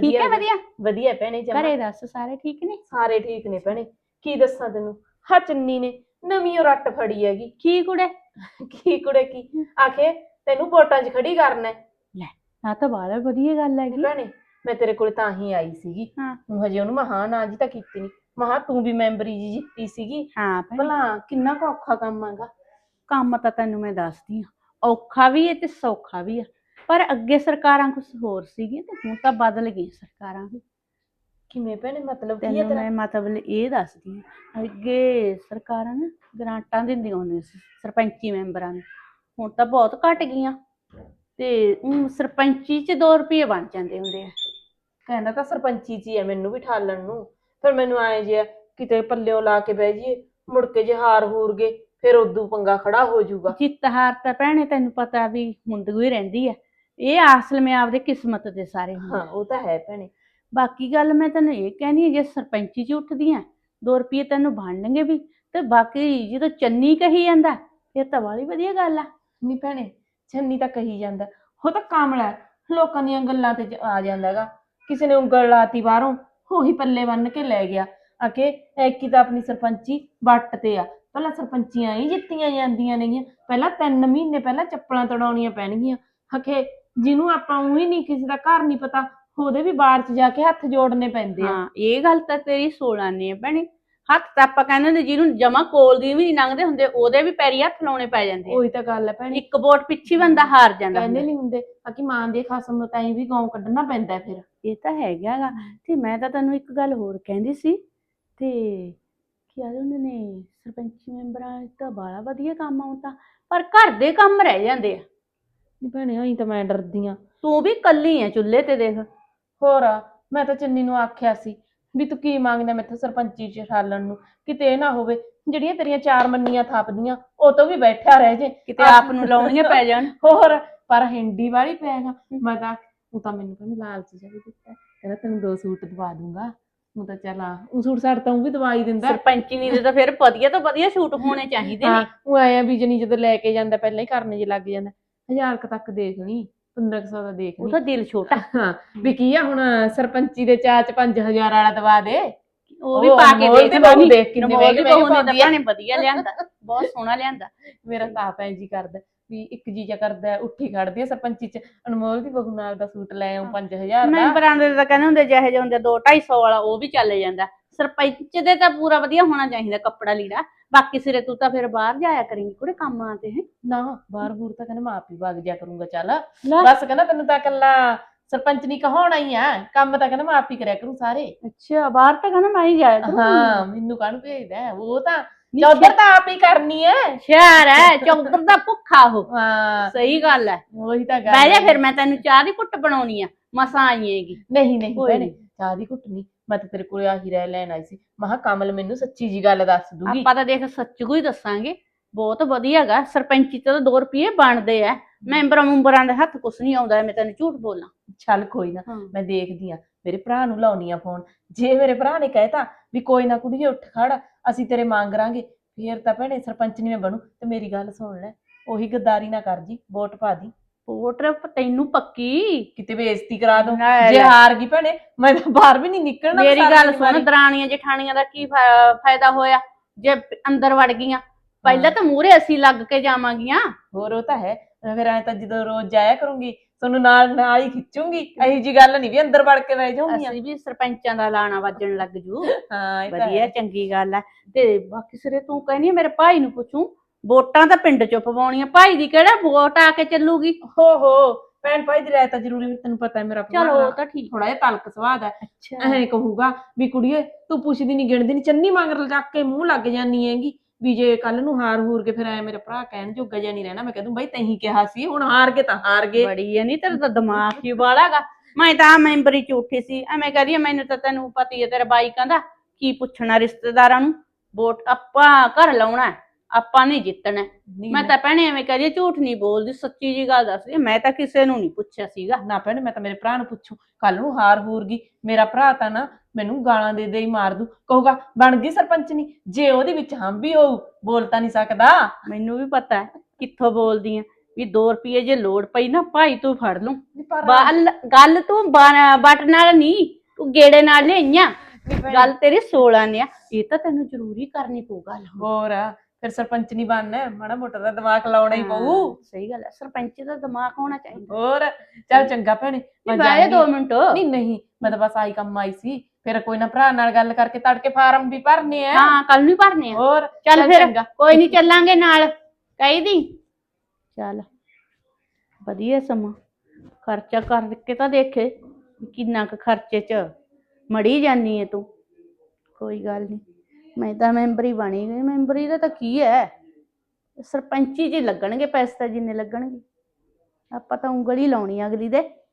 S7: ਠੀਕ ਹੈ ਵਧੀਆ?
S5: ਵਧੀਆ ਭੈਣੇ ਜਮਾ।
S7: ਘਰੇ ਦੱਸ ਸਾਰੇ ਠੀਕ ਨੇ?
S5: ਸਾਰੇ ਠੀਕ ਨੇ ਭੈਣੇ। ਕੀ ਦੱਸਾਂ ਤੈਨੂੰ? ਹਾ ਚੰਨੀ ਨੇ ਨਵੀਂ ਓ ਰੱਟ ਫੜੀ ਹੈਗੀ।
S7: ਕੀ ਕੁੜੇ?
S5: ਕੀ ਕੁੜੇ ਕੀ? ਆਖੇ ਤੈਨੂੰ ਵੋਟਾਂ 'ਚ ਖੜੀ ਕਰਨਾ ਹੈ।
S7: ਆ ਤਾਂ ਬਾਲਾ ਵਧੀਆ ਗੱਲ
S5: ਤੇ
S7: ਹੈਗੀ
S5: ਭੈਣੇ ਮੈਂ ਤੇਰੇ ਕੋਲ ਤਾਂ ਹੀ ਆਈ ਸੀਗੀ।
S7: ਹਾਂ।
S5: ਹੁਣ ਹਜੇ ਉਹਨੂੰ ਮਹਾ ਨਾ ਜੀ ਤਾਂ ਕੀਤੀ ਨਹੀਂ ਮਹਾ ਤੂੰ ਵੀ ਮੈਂਬਰੀ ਜੀ ਜਿੱਤੀ ਸੀਗੀ।
S7: ਹਾਂ ਭੈਣੇ।
S5: ਭਲਾ ਕਿੰਨਾ ਕੁ ਔਖਾ ਕੰਮ ਹੈਗਾ।
S7: ਕੰਮ ਤਾਂ ਤੈਨੂੰ ਮੈਂ ਦੱਸਦੀ ਆ ਔਖਾ ਵੀ ਹੈ ਤੇ ਸੌਖਾ ਵੀ ਆ। ਪਰ ਅੱਗੇ ਸਰਕਾਰਾਂ ਕੁਝ ਹੋਰ ਸੀਗੀਆਂ ਤੇ ਹੁਣ ਤਾਂ ਬਦਲ ਗਈ ਸਰਕਾਰਾਂ ਵੀ।
S5: ਕਿਵੇਂ ਭੈਣੇ ਮਤਲਬ ਕੀ ਹੈ
S7: ਤੈਨੂੰ
S5: ਤੇਰਾ?
S7: ਮੈਂ ਮਤਲਬ ਇਹ ਦੱਸਦੀ ਆ ਅੱਗੇ ਸਰਕਾਰਾਂ ਨਾ ਗ੍ਰਾਂਟਾਂ ਦਿੰਦੀਆਂ ਹੁੰਦੀਆਂ ਸੀ ਸਰਪੰਚੀ ਮੈਂਬਰਾਂ ਨੂੰ। ਹੁਣ ਤਾਂ ਬਹੁਤ ਘਟ ਗਈਆਂ ਤੇ ਊਂ ਸਰਪੰਚੀ 'ਚ 2 ਰੁਪਏ ਬਣ ਜਾਂਦੇ ਹੁੰਦੇ ਆ।
S5: ਕਹਿੰਦਾ ਤਾਂ ਸਰਪੰਚੀ ਜੀ ਹੈ ਮੈਨੂੰ ਵੀ ਠਾਲਣ ਨੂੰ। ਫਿਰ ਮੈਨੂੰ ਆਏ ਜੇ ਕਿਤੇ ਪੱਲਿਓ ਲਾ ਕੇ ਬਹਿ ਜੀਏ ਮੁੜ ਕੇ ਜੇ ਹਾਰ ਹੂਰ ਗਏ ਫਿਰ ਉਦੋਂ ਪੰਗਾ ਖੜਾ ਹੋ ਜਾਊਗਾ।
S7: ਜਿੱਤ ਹਾਰ ਤਾਂ ਭੈਣੇ ਤੈਨੂੰ ਪਤਾ ਵੀ ਹੁੰਦੀ ਹੀ ਰਹਿੰਦੀ ਆ। ਇਹ ਅਸਲ ਮੈਂ ਆਪਦੇ ਕਿਸਮਤ ਦੇ ਸਾਰੇ ਹੁੰਦੇ
S5: ਹਾਂ ਉਹ ਤਾਂ ਹੈ ਭੈਣੇ।
S7: ਬਾਕੀ ਗੱਲ ਮੈਂ ਤੈਨੂੰ ਇਹ ਕਹਿਣੀ ਹੈ ਜੇ ਸਰਪੰਚੀ ਚ ਉੱਠਦੀ ਆ 2 ਰੁਪਏ ਤੈਨੂੰ ਬਣਨਗੇ ਵੀ, ਤੇ ਬਾਕੀ ਜਦੋਂ ਚੰਨੀ ਕਹੀ ਜਾਂਦਾ ਫਿਰ ਤਾਂ ਵਾਲੀ ਵਧੀਆ ਗੱਲ ਆ।
S5: ਨਹੀਂ ਭੈਣੇ ਛੰਨੀ ਤਾਂ ਕਹੀ ਜਾਂਦਾ, ਉਹ ਤਾਂ ਕਾਮਲਾ ਹੈ। ਲੋਕਾਂ ਦੀਆਂ ਗੱਲਾਂ ਤੇ ਜ- ਆ ਜਾਂਦਾਗਾ ਕਿਸੇ ਨੇ ਉਂਗਲ ਲਾਤੀ ਬਾਹਰੋਂ, ਉਹੀ ਪੱਲੇ ਬੰਨ ਕੇ ਲੈ ਗਿਆ। ਅਕੇ ਐਕੀ ਤਾਂ ਆਪਣੀ ਸਰਪੰਚੀ ਵੱਟ ਤੇ ਆ। ਪਹਿਲਾਂ ਸਰਪੰਚੀਆਂ ਹੀ ਜਿੱਤੀਆਂ ਜਾਂਦੀਆਂ ਨੇਗੀਆਂ, ਪਹਿਲਾਂ 3 ਮਹੀਨੇ ਪਹਿਲਾਂ ਚੱਪਲਾਂ ਤੜਾਉਣੀਆਂ ਪੈਣਗੀਆਂ। ਅਕੇ ਜਿਹਨੂੰ ਆਪਾਂ ਉਹੀ ਨਹੀਂ, ਕਿਸੇ ਦਾ ਘਰ ਨਹੀਂ ਪਤਾ ਉਹਦੇ ਵੀ ਬਾਹਰ ਚ ਜਾ ਕੇ ਹੱਥ ਜੋੜਨੇ ਪੈਂਦੇ ਆ।
S7: ਹਾਂ ਇਹ ਗੱਲ ਤਾਂ ਤੇਰੀ 16 ਨੇ ਭੈਣੇ। ਹੱਥ ਤਾਂ ਆਪਾਂ ਕਹਿੰਦੇ ਨੇ ਜਿਹਨੂੰ ਜਮਾ ਕੋਲ ਦੀ ਵੀ ਨਹੀਂ ਲੰਘਦੇ ਹੁੰਦੇ ਉਹਦੇ ਵੀ ਪੈਰੀ ਹੱਥ ਲਾਉਣੇ ਪੈ ਜਾਂਦੇ ਆ।
S5: ਉਹੀ ਤਾਂ ਗੱਲ ਹੈ ਭੈਣੇ।
S7: ਇੱਕ ਵੋਟ ਪਿੱਛੇ ਬੰਦਾ ਹਾਰ ਜਾਂਦਾ
S5: ਕਹਿੰਦੇ
S7: ਹੁੰਦਾ।
S5: ਨਹੀਂ ਹੁੰਦੇ ਆ ਕਿ ਮਾਂ ਦੇ ਖਸਮ ਨੂੰ ਤਾਂ ਹੀ ਵੀ ਗਾਉਂ ਕੱਢਣਾ ਪੈਂਦਾ ਹੈ ਫਿਰ।
S7: ਇਹ ਤਾਂ ਹੈਗਾ ਗਾ। ਤੇ ਮੈਂ ਤਾਂ ਤੈਨੂੰ ਇੱਕ ਗੱਲ ਹੋਰ ਕਹਿੰਦੀ ਸੀ ਤੇ ਕੀ ਆ ਉਹਨਾਂ ਨੇ ਸਰਪੰਚੀ ਮੈਂਬਰਾਂ ਦਾ ਤਾਂ ਬਾਲਾ ਵਧੀਆ ਕੰਮ ਆਉਂਦਾ ਪਰ ਘਰ ਦੇ ਕੰਮ ਰਹਿ ਜਾਂਦੇ ਆ।
S5: ਨਹੀਂ ਭੈਣੇ ਆਈ ਤਾਂ ਮੈਂ ਡਰਦੀ ਆ।
S7: ਤੂੰ ਵੀ ਕੱਲੀ ਆ ਚੁੱਲ੍ਹੇ ਤੇ ਦੇਖ।
S5: ਹੋਰ ਆ, ਮੈਂ ਤਾਂ ਚੰਨੀ ਨੂੰ ਆਖਿਆ ਸੀ ਵੀ ਤੂੰ ਕੀ ਮੰਗਦਾ ਮੈਥੋਂ ਸਰਪੰਚੀ ਚ ਠਾਲਣ ਨੂੰ? ਕਿਤੇ ਇਹ ਨਾ ਹੋਵੇ ਜਿਹੜੀਆਂ ਤੇਰੀਆਂ ਚਾਰ ਮੰਨੀਆਂ ਥਾਪਦੀਆਂ ਉਹ ਤੋਂ ਵੀ ਬੈਠਿਆ ਰਹਿ ਜੇ।
S7: ਕਿਤੇ ਆਪ ਨੂੰ ਲਾਉਣੀਆਂ ਪੈ ਜਾਣ।
S5: ਹੋਰ ਪਰ ਹਿੰਡੀ ਵਾਲੀ ਪੈਗਾ। ਮੈਂ ਤਾਂ ਉਹ ਤਾਂ ਮੈਨੂੰ ਕਹਿੰਦੀ ਲਾਲਚ ਜਿਹਾ ਵੀ ਦਿੱਤਾ। ਕਹਿੰਦਾ ਤੈਨੂੰ ਦੋ ਸੂਟ ਦਵਾ ਦੂੰਗਾ। ਉਹ ਤਾਂ ਚੱਲ ਆ ਉਹ ਸੂਟ ਸਾੜ ਤਾਂ ਉਹ ਵੀ ਦਵਾ ਹੀ ਦਿੰਦਾ।
S7: ਸਰਪੰਚੀ ਨਹੀਂ ਦੇ ਤਾਂ ਫਿਰ ਵਧੀਆ ਤੋਂ ਵਧੀਆ ਸ਼ੂਟ ਹੋਣੇ ਚਾਹੀਦੇ ਨੇ।
S5: ਉਹ ਆਇਆ ਵੀ ਜਨੀ ਜਦੋਂ ਲੈ ਕੇ ਜਾਂਦਾ ਪਹਿਲਾਂ ਹੀ ਕਰਨੇ ਜੇ ਲੱਗ ਜਾਂਦਾ। ਹਜ਼ਾਰ ਕੁ ਤੱਕ ਦੇਖ ਲਈ 1500 ਦਾ ਦੇਖ
S7: ਉਹ
S5: ਲਈ।
S7: ਤਾਂ ਦਿਲ ਛੋਟਾ।
S5: ਹਾਂ ਵੀ ਕੀ ਆ ਹੁਣ ਸਰਪੰਚੀ ਦੇ ਚਾਹ ਚ 5000 ਵਾਲਾ ਦਵਾ ਦੇ।
S7: ਉਹ ਵੀ ਪਾ ਕੇ ਦੇਖ
S5: ਬਹੂ ਦੇਖ ਕਿੰਨੇ
S7: ਦੀ
S5: ਮਹਿੰਗੇ
S7: ਬਹੂ ਨੇ ਵਧੀਆ ਲਿਆਂਦਾ ਬਹੁਤ ਸੋਹਣਾ ਲਿਆਂਦਾ।
S5: ਮੇਰਾ ਤਾਂ ਆਪ ਐਂ ਜੀ ਕਰਦਾ ਵੀ ਇੱਕ ਜੀਜਾ ਕਰਦਾ ਹੈ, ਉੱਠੀ ਖੜਦੀ ਆ ਸਰਪੰਚੀ ਚ। ਅਨਮੋਲ ਦੀ ਬਹੂ ਨਾਲ ਦਾ ਸੂਟ ਲੈ ਆਉਂ 5000 ਦਾ।
S7: ਮੈਂਬਰਾਂ ਦੇ ਤਾਂ ਕਹਿੰਦੇ ਹੁੰਦੇ ਜਿਹੇ ਜਿਹੇ ਹੁੰਦੇ 2 250 ਵਾਲਾ ਉਹ ਵੀ ਚੱਲ ਜਾਂਦਾ। ਸਰਪੰਚ ਦੇ ਤਾਂ ਪੂਰਾ ਵਧੀਆ ਹੋਣਾ ਚਾਹੀਦਾ ਕੱਪੜਾ ਲੀੜਾ। ਬਾਕੀ ਸਿਰੇ ਤੂੰ ਤਾਂ ਫਿਰ ਬਾਹਰ ਜਾਇਆ ਕਰੇਂਗੀ ਕੁੜੇ ਕੰਮਾਂ ਤੇ ਹੈ।
S5: ਨਾ ਬਾਹਰ ਬੂਰ ਤਾਂ ਕਹਿੰਦਾ ਮੈਂ ਆਪ ਹੀ ਵਗ ਜਾ ਕਰੂੰਗਾ ਚੱਲ।
S7: ਲੈ।
S5: ਬਸ ਕਹਿੰਦਾ ਤੈਨੂੰ ਤਾਂ ਇਕੱਲਾ ਸਰਪੰਚ ਨਹੀਂ ਕਹਾਉਣਾ ਹੀ ਆ। ਕੰਮ ਤਾਂ ਕਹਿੰਦਾ ਮੈਂ ਆਪ ਹੀ ਕਰਿਆ ਕਰੂੰ ਸਾਰੇ।
S7: ਅੱਛਾ ਬਾਹਰ ਤਾਂ ਕਹਿੰਦਾ ਮੈਂ ਹੀ ਜਾਇਆ ਕਰੂੰ
S5: ਹਾਂ ਮੈਨੂੰ ਕਾਹਨੂੰ ਭੇਜਦਾ? ਹੈ? ਉਹ ਤਾਂ ਚੌਧਰ ਤਾਂ ਆਪ ਹੀ ਕਰਨੀ ਹੈ
S7: ਸ਼ਹਿਰ ਹੈ ਚੌਧਰ ਦਾ ਭੁੱਖਾ ਉਹ।
S5: ਹਾਂ।
S7: ਸਹੀ ਗੱਲ ਹੈ
S5: ਉਹੀ ਤਾਂ ਗੱਲ
S7: ਬਹਿ ਜਾ
S5: ਹੈ।
S7: ਫਿਰ ਮੈਂ ਤੈਨੂੰ ਚਾਹ ਦੀ ਘੁੱਟ ਬਣਾਉਣੀ ਆ। ਮਸਾਂ ਆਈਏਗੀ
S5: ਨਹੀਂ ਨਹੀਂ
S7: ਕੋਈ
S5: ਭੈਣੇ ਚਾਹ ਦੀ ਘੁੱਟ ਨਹੀਂ ਮੈਂ ਤਾਂ ਤੇਰੇ ਕੋਲੇ ਆਹੀ ਰਹਿ ਲੈਣ ਆਈ ਸੀ। ਮਹਾ ਕਮਲ ਮੈਨੂੰ ਸੱਚੀ ਜੀ ਗੱਲ ਦੱਸ ਦੂਗੀ।
S7: ਆਪਾਂ ਤਾਂ ਦੇਖ ਸੱਚੂ ਹੀ ਦੱਸਾਂਗੇ। ਬਹੁਤ ਵਧੀਆ ਗਾ ਸਰਪੰਚੀ ਤੋਂ 2 ਰੁਪਏ ਬਣਦੇ ਆ। ਮੈਂਬਰਾਂ ਮੁੰਬਰਾਂ ਦੇ ਹੱਥ ਕੁਛ ਨਹੀਂ ਆਉਂਦਾ ਮੈਂ ਤੈਨੂੰ ਝੂਠ ਬੋਲਾਂ।
S5: ਚੱਲ ਕੋਈ ਨਾ ਮੈਂ ਦੇਖਦੀ ਆ। ਮੇਰੇ ਭਰਾ ਨੂੰ ਲਾਉਣੀ ਆ ਫੋਨ। ਜੇ ਮੇਰੇ ਭਰਾ ਨੇ ਕਹਿਤਾ ਵੀ ਕੋਈ ਨਾ ਕੁੜੀਏ ਉੱਠ ਖੜ ਅਸੀਂ ਤੇਰੇ ਮੰਗ ਰਾਂਗੇ। ਫੇਰ ਤਾਂ ਭੈਣੇ ਸਰਪੰਚ ਨਹੀਂ ਮੈਂ ਬਣੂ ਤੇ ਮੇਰੀ ਗੱਲ ਸੁਣ ਲੈ। ਉਹੀ ਗੱਦਾਰੀ ਨਾ ਕਰ ਜੀ ਵੋਟ ਪਾ ਦੀ।
S7: ਵੋਟ ਤੈਨੂੰ ਪੱਕੀ?
S5: ਕਿਤੇ ਬੇਇੱਜ਼ਤੀ ਕਰਾ ਦੋ
S7: ਲੈ
S5: ਜੇ
S7: ਲੈ।
S5: ਹਾਰ ਗਈ ਭੈਣੇ ਮੈਂ ਤਾਂ ਬਾਹਰ ਵੀ ਨਹੀਂ ਨਿਕਲਣਾ
S7: ਮੇਰੀ
S5: ਸਾਰੀ
S7: ਗੱਲ। ਸੁਣ ਦਰਾਣੀਆਂ ਜਠਾਣੀਆਂ ਦਾ ਕੀ ਫਾ- ਫਾਇਦਾ ਹੋਇਆ? ਜੇ ਅੰਦਰ ਵੜ ਗਈਆਂ। ਪਹਿਲਾਂ ਤਾਂ ਮੂਹਰੇ ਅਸੀਂ ਲੱਗ ਕੇ ਜਾਵਾਂਗੀਆਂ।
S5: ਹੋਰ ਉਹ ਤਾਂ ਹੈ। ਫਿਰ ਐ ਤਾਂ ਜਦੋਂ ਰੋਜ਼ ਜਾਇਆ ਕਰੂੰਗੀ ਤੁਹਾਨੂੰ ਨਾਲ ਨਾਲ ਹੀ ਖਿੱਚੂੰਗੀ। ਇਹੀ ਜੀ ਗੱਲ ਨਹੀਂ ਵੀ ਅੰਦਰ ਵੜ ਕੇ ਬਹਿ ਜਾਊਂਗੀ
S7: ਅਸੀਂ ਵੀ ਸਰਪੰਚਾਂ ਦਾ ਲਾਣਾ ਵੱਜਣ ਲੱਗ ਜੂ।
S5: ਹਾਂ ਇਹ ਤਾਂ
S7: ਵਧੀਆ
S5: ਹੈ।
S7: ਚੰਗੀ ਗੱਲ ਹੈ। ਤੇ ਬਾਕੀ ਸਿਰੇ ਤੂੰ ਕਹਿੰਦੀ ਆ ਮੇਰੇ ਭਾਈ ਨੂੰ ਪੁੱਛੂ। ਵੋਟਾਂ ਤਾਂ ਪਿੰਡ ਚੋਂ ਪਵਾਉਣੀਆਂ। ਭਾਈ ਦੀ ਕਿਹੜਾ ਵੋਟ ਆ ਕੇ ਚੱਲੂਗੀ?
S5: ਹੋ ਹੋ। ਭੈਣ ਭਾਈ ਦੀ ਰਾਇ ਤਾਂ ਜ਼ਰੂਰੀ ਵੀ ਤੈਨੂੰ ਪਤਾ ਹੈ ਮੇਰਾ
S7: ਚਲੋ ਉਹ ਤਾਂ ਠੀਕ
S5: ਥੋੜਾ ਜਿਹਾ ਤਲਕ ਸਵਾਦ ਹੈ।
S7: ਅੱਛਾ।
S5: ਐਂ ਕਹੂਗਾ ਵੀ ਕੁੜੀਏ ਤੂੰ ਪੁੱਛਦੀ ਨਹੀਂ ਗਿਣਦੀ ਨਹੀਂ ਚੰਨੀ ਮੰਗਰ ਲਜਾ ਕੇ ਮੂੰਹ ਲੱਗ ਜਾਨੀ ਹੈਗੀ ਵੀ ਜੇ ਕੱਲ ਨੂੰ ਹਾਰ ਹੂਰ ਕੇ ਫਿਰ ਐ ਮੇਰੇ ਭਰਾ ਕਹਿਣ ਜੋਗਾ ਜਿਹਾ ਨਹੀਂ ਰਹਿਣਾ। ਮੈਂ ਕਹਿ ਦੂੰ ਬਾਈ ਤੈਂ ਕਿਹਾ ਸੀ ਹੁਣ ਹਾਰ ਕੇ ਤਾਂ ਹਾਰ ਗਏ।
S7: ਬੜੀ ਹੈ ਨਹੀਂ ਤੇਰਾ ਤਾਂ ਦਿਮਾਗ ਹੀ ਵਾਲਾਗਾ ਮੈਂ ਤਾਂ ਮੈਂਬਰੀ ਚ ਉੱਠੀ ਸੀ। ਐਵੇਂ ਕਹਦੀ ਮੈਨੂੰ ਤਾਂ ਤੈਨੂੰ ਪਤਾ ਹੀ ਤੇਰੇ ਬਾਈ ਕਹਿੰਦਾ ਕੀ ਪੁੱਛਣਾ ਰਿਸ਼ਤੇਦਾਰਾਂ ਨੂੰ? ਵੋਟ ਆਪਾਂ ਘਰ ਲਾਉਣਾ ਆਪਾਂ ਨਹੀਂ ਜਿੱਤਣਾ। ਹੈ।
S5: ਨਹੀਂ,
S7: ਮੈਂ ਤਾਂ ਭੈਣੇ ਐਵੇਂ ਕਹਦੀ ਝੂਠ ਨਹੀਂ ਬੋਲਦੀ ਸੱਚੀ ਜੀ ਗੱਲ ਦੱਸਦੀ ਹਾਂ, ਮੈਂ ਤਾਂ ਕਿਸੇ ਨੂੰ ਨਹੀਂ ਪੁੱਛਿਆ ਸੀਗਾ।
S5: ਨਾ ਭੈਣ ਮੈਂ ਤਾਂ ਮੇਰੇ ਭਰਾ ਨੂੰ ਪੁੱਛੂ। ਕੱਲ ਨੂੰ ਹਾਰ ਹੂਰ ਗਈ। ਮੇਰਾ ਭਰਾ ਤਾਂ ਨਾ ਮੈਨੂੰ ਗਾਲਾਂ ਦੇ ਦੇ ਹੀ ਮਾਰ ਦੂ। ਕਹੂਗਾ ਬਣ ਗਈ ਸਰਪੰਚ ਨਹੀਂ ਜੇ ਉਹਦੇ ਵਿੱਚ ਹਮ ਵੀ ਹੋਊ ਬੋਲ ਤਾਂ ਨਹੀਂ ਸਕਦਾ।
S7: ਮੈਨੂੰ ਵੀ ਪਤਾ ਹੈ ਕਿੱਥੋਂ ਬੋਲਦੀ ਆ ਵੀ 2 ਰੁਪਏ ਜੇ ਲੋੜ ਪਈ ਨਾ ਭਾਈ ਤੂੰ ਫੜ ਲੂੰ।
S5: ਪਰ
S7: ਗੱਲ ਤੂੰ ਬਾ- ਬੱਟ ਨਾਲ ਨਹੀਂ ਤੂੰ ਗੇੜੇ ਨਾਲ ਲਈਆਂ ਗੱਲ ਤੇਰੀ 16 ਨੇ ਆ। ਇਹ ਤਾਂ ਤੈਨੂੰ ਜ਼ਰੂਰੀ ਕਰਨੀ ਪਊ ਗੱਲ
S5: ਹੋਰ ਆ, ਫਿਰ ਸਰਪੰਚ ਨਹੀਂ ਬਣਨਾ ਮਾੜਾ ਮੋਟਾ ਦਾ ਦਿਮਾਗ ਲਾਉਣਾ ਹੀ ਪਊ।
S7: ਹਾਂ, ਸਹੀ ਗੱਲ ਹੈ ਸਰਪੰਚ ਦਾ ਦਿਮਾਗ ਹੋਣਾ ਚਾਹੀਦਾ।
S5: ਹੋਰ ਚੱਲ ਚੰਗਾ ਭੈਣੇ ਮੈਂ
S7: ਬਾਏ
S5: ਜਾਂਦੀ।
S7: 2 ਮਿੰਟ।
S5: ਨਹੀਂ ਨਹੀਂ ਮੈਂ ਤਾਂ ਬਸ ਆਈ ਕੰਮ ਆਈ ਸੀ ਫਿਰ ਕੋਈ ਨਾ ਭਰਾ ਨਾਲ ਗੱਲ ਕਰਕੇ ਤੜਕੇ ਫਾਰਮ ਵੀ ਭਰਨੇ ਆ।
S7: ਹਾਂ ਕੱਲ ਨੂੰ ਹੀ ਭਰਨੇ ਆ।
S5: ਹੋਰ
S7: ਚੱਲ
S5: ਚੱਲ
S7: ਫਿਰ
S5: ਚੰਗਾ।
S7: ਕੋਈ ਨਹੀਂ ਚੱਲਾਂਗੇ ਨਾਲ ਕਹੀ ਦੀ। ਚੱਲ ਵਧੀਆ ਸਮਾਂ। ਖਰਚਾ ਕਰਕੇ ਤਾਂ ਦੇਖੇ ਵੀ ਕਿੰਨਾ ਕੁ ਖਰਚੇ ਚ ਮੜੀ ਜਾਨੀ ਹੈ ਤੂੰ। ਕੋਈ ਗੱਲ ਨਹੀਂ ਮੈਂ ਤਾਂ ਮੈਂਬਰੀ ਬਣੀ ਗਈ ਮੈਂਬਰੀ ਦਾ ਤਾਂ ਕੀ ਹੈ? ਸਰਪੰਚੀ ਜੀ ਲੱਗਣਗੇ ਪੈਸੇ ਤਾਂ ਜਿੰਨੇ ਲੱਗਣਗੇ। ਆਪਾਂ ਤਾਂ ਉਂਗਲੀ ਲਾਉਣੀ ਆ ਅਗਲੀ ਦੇ।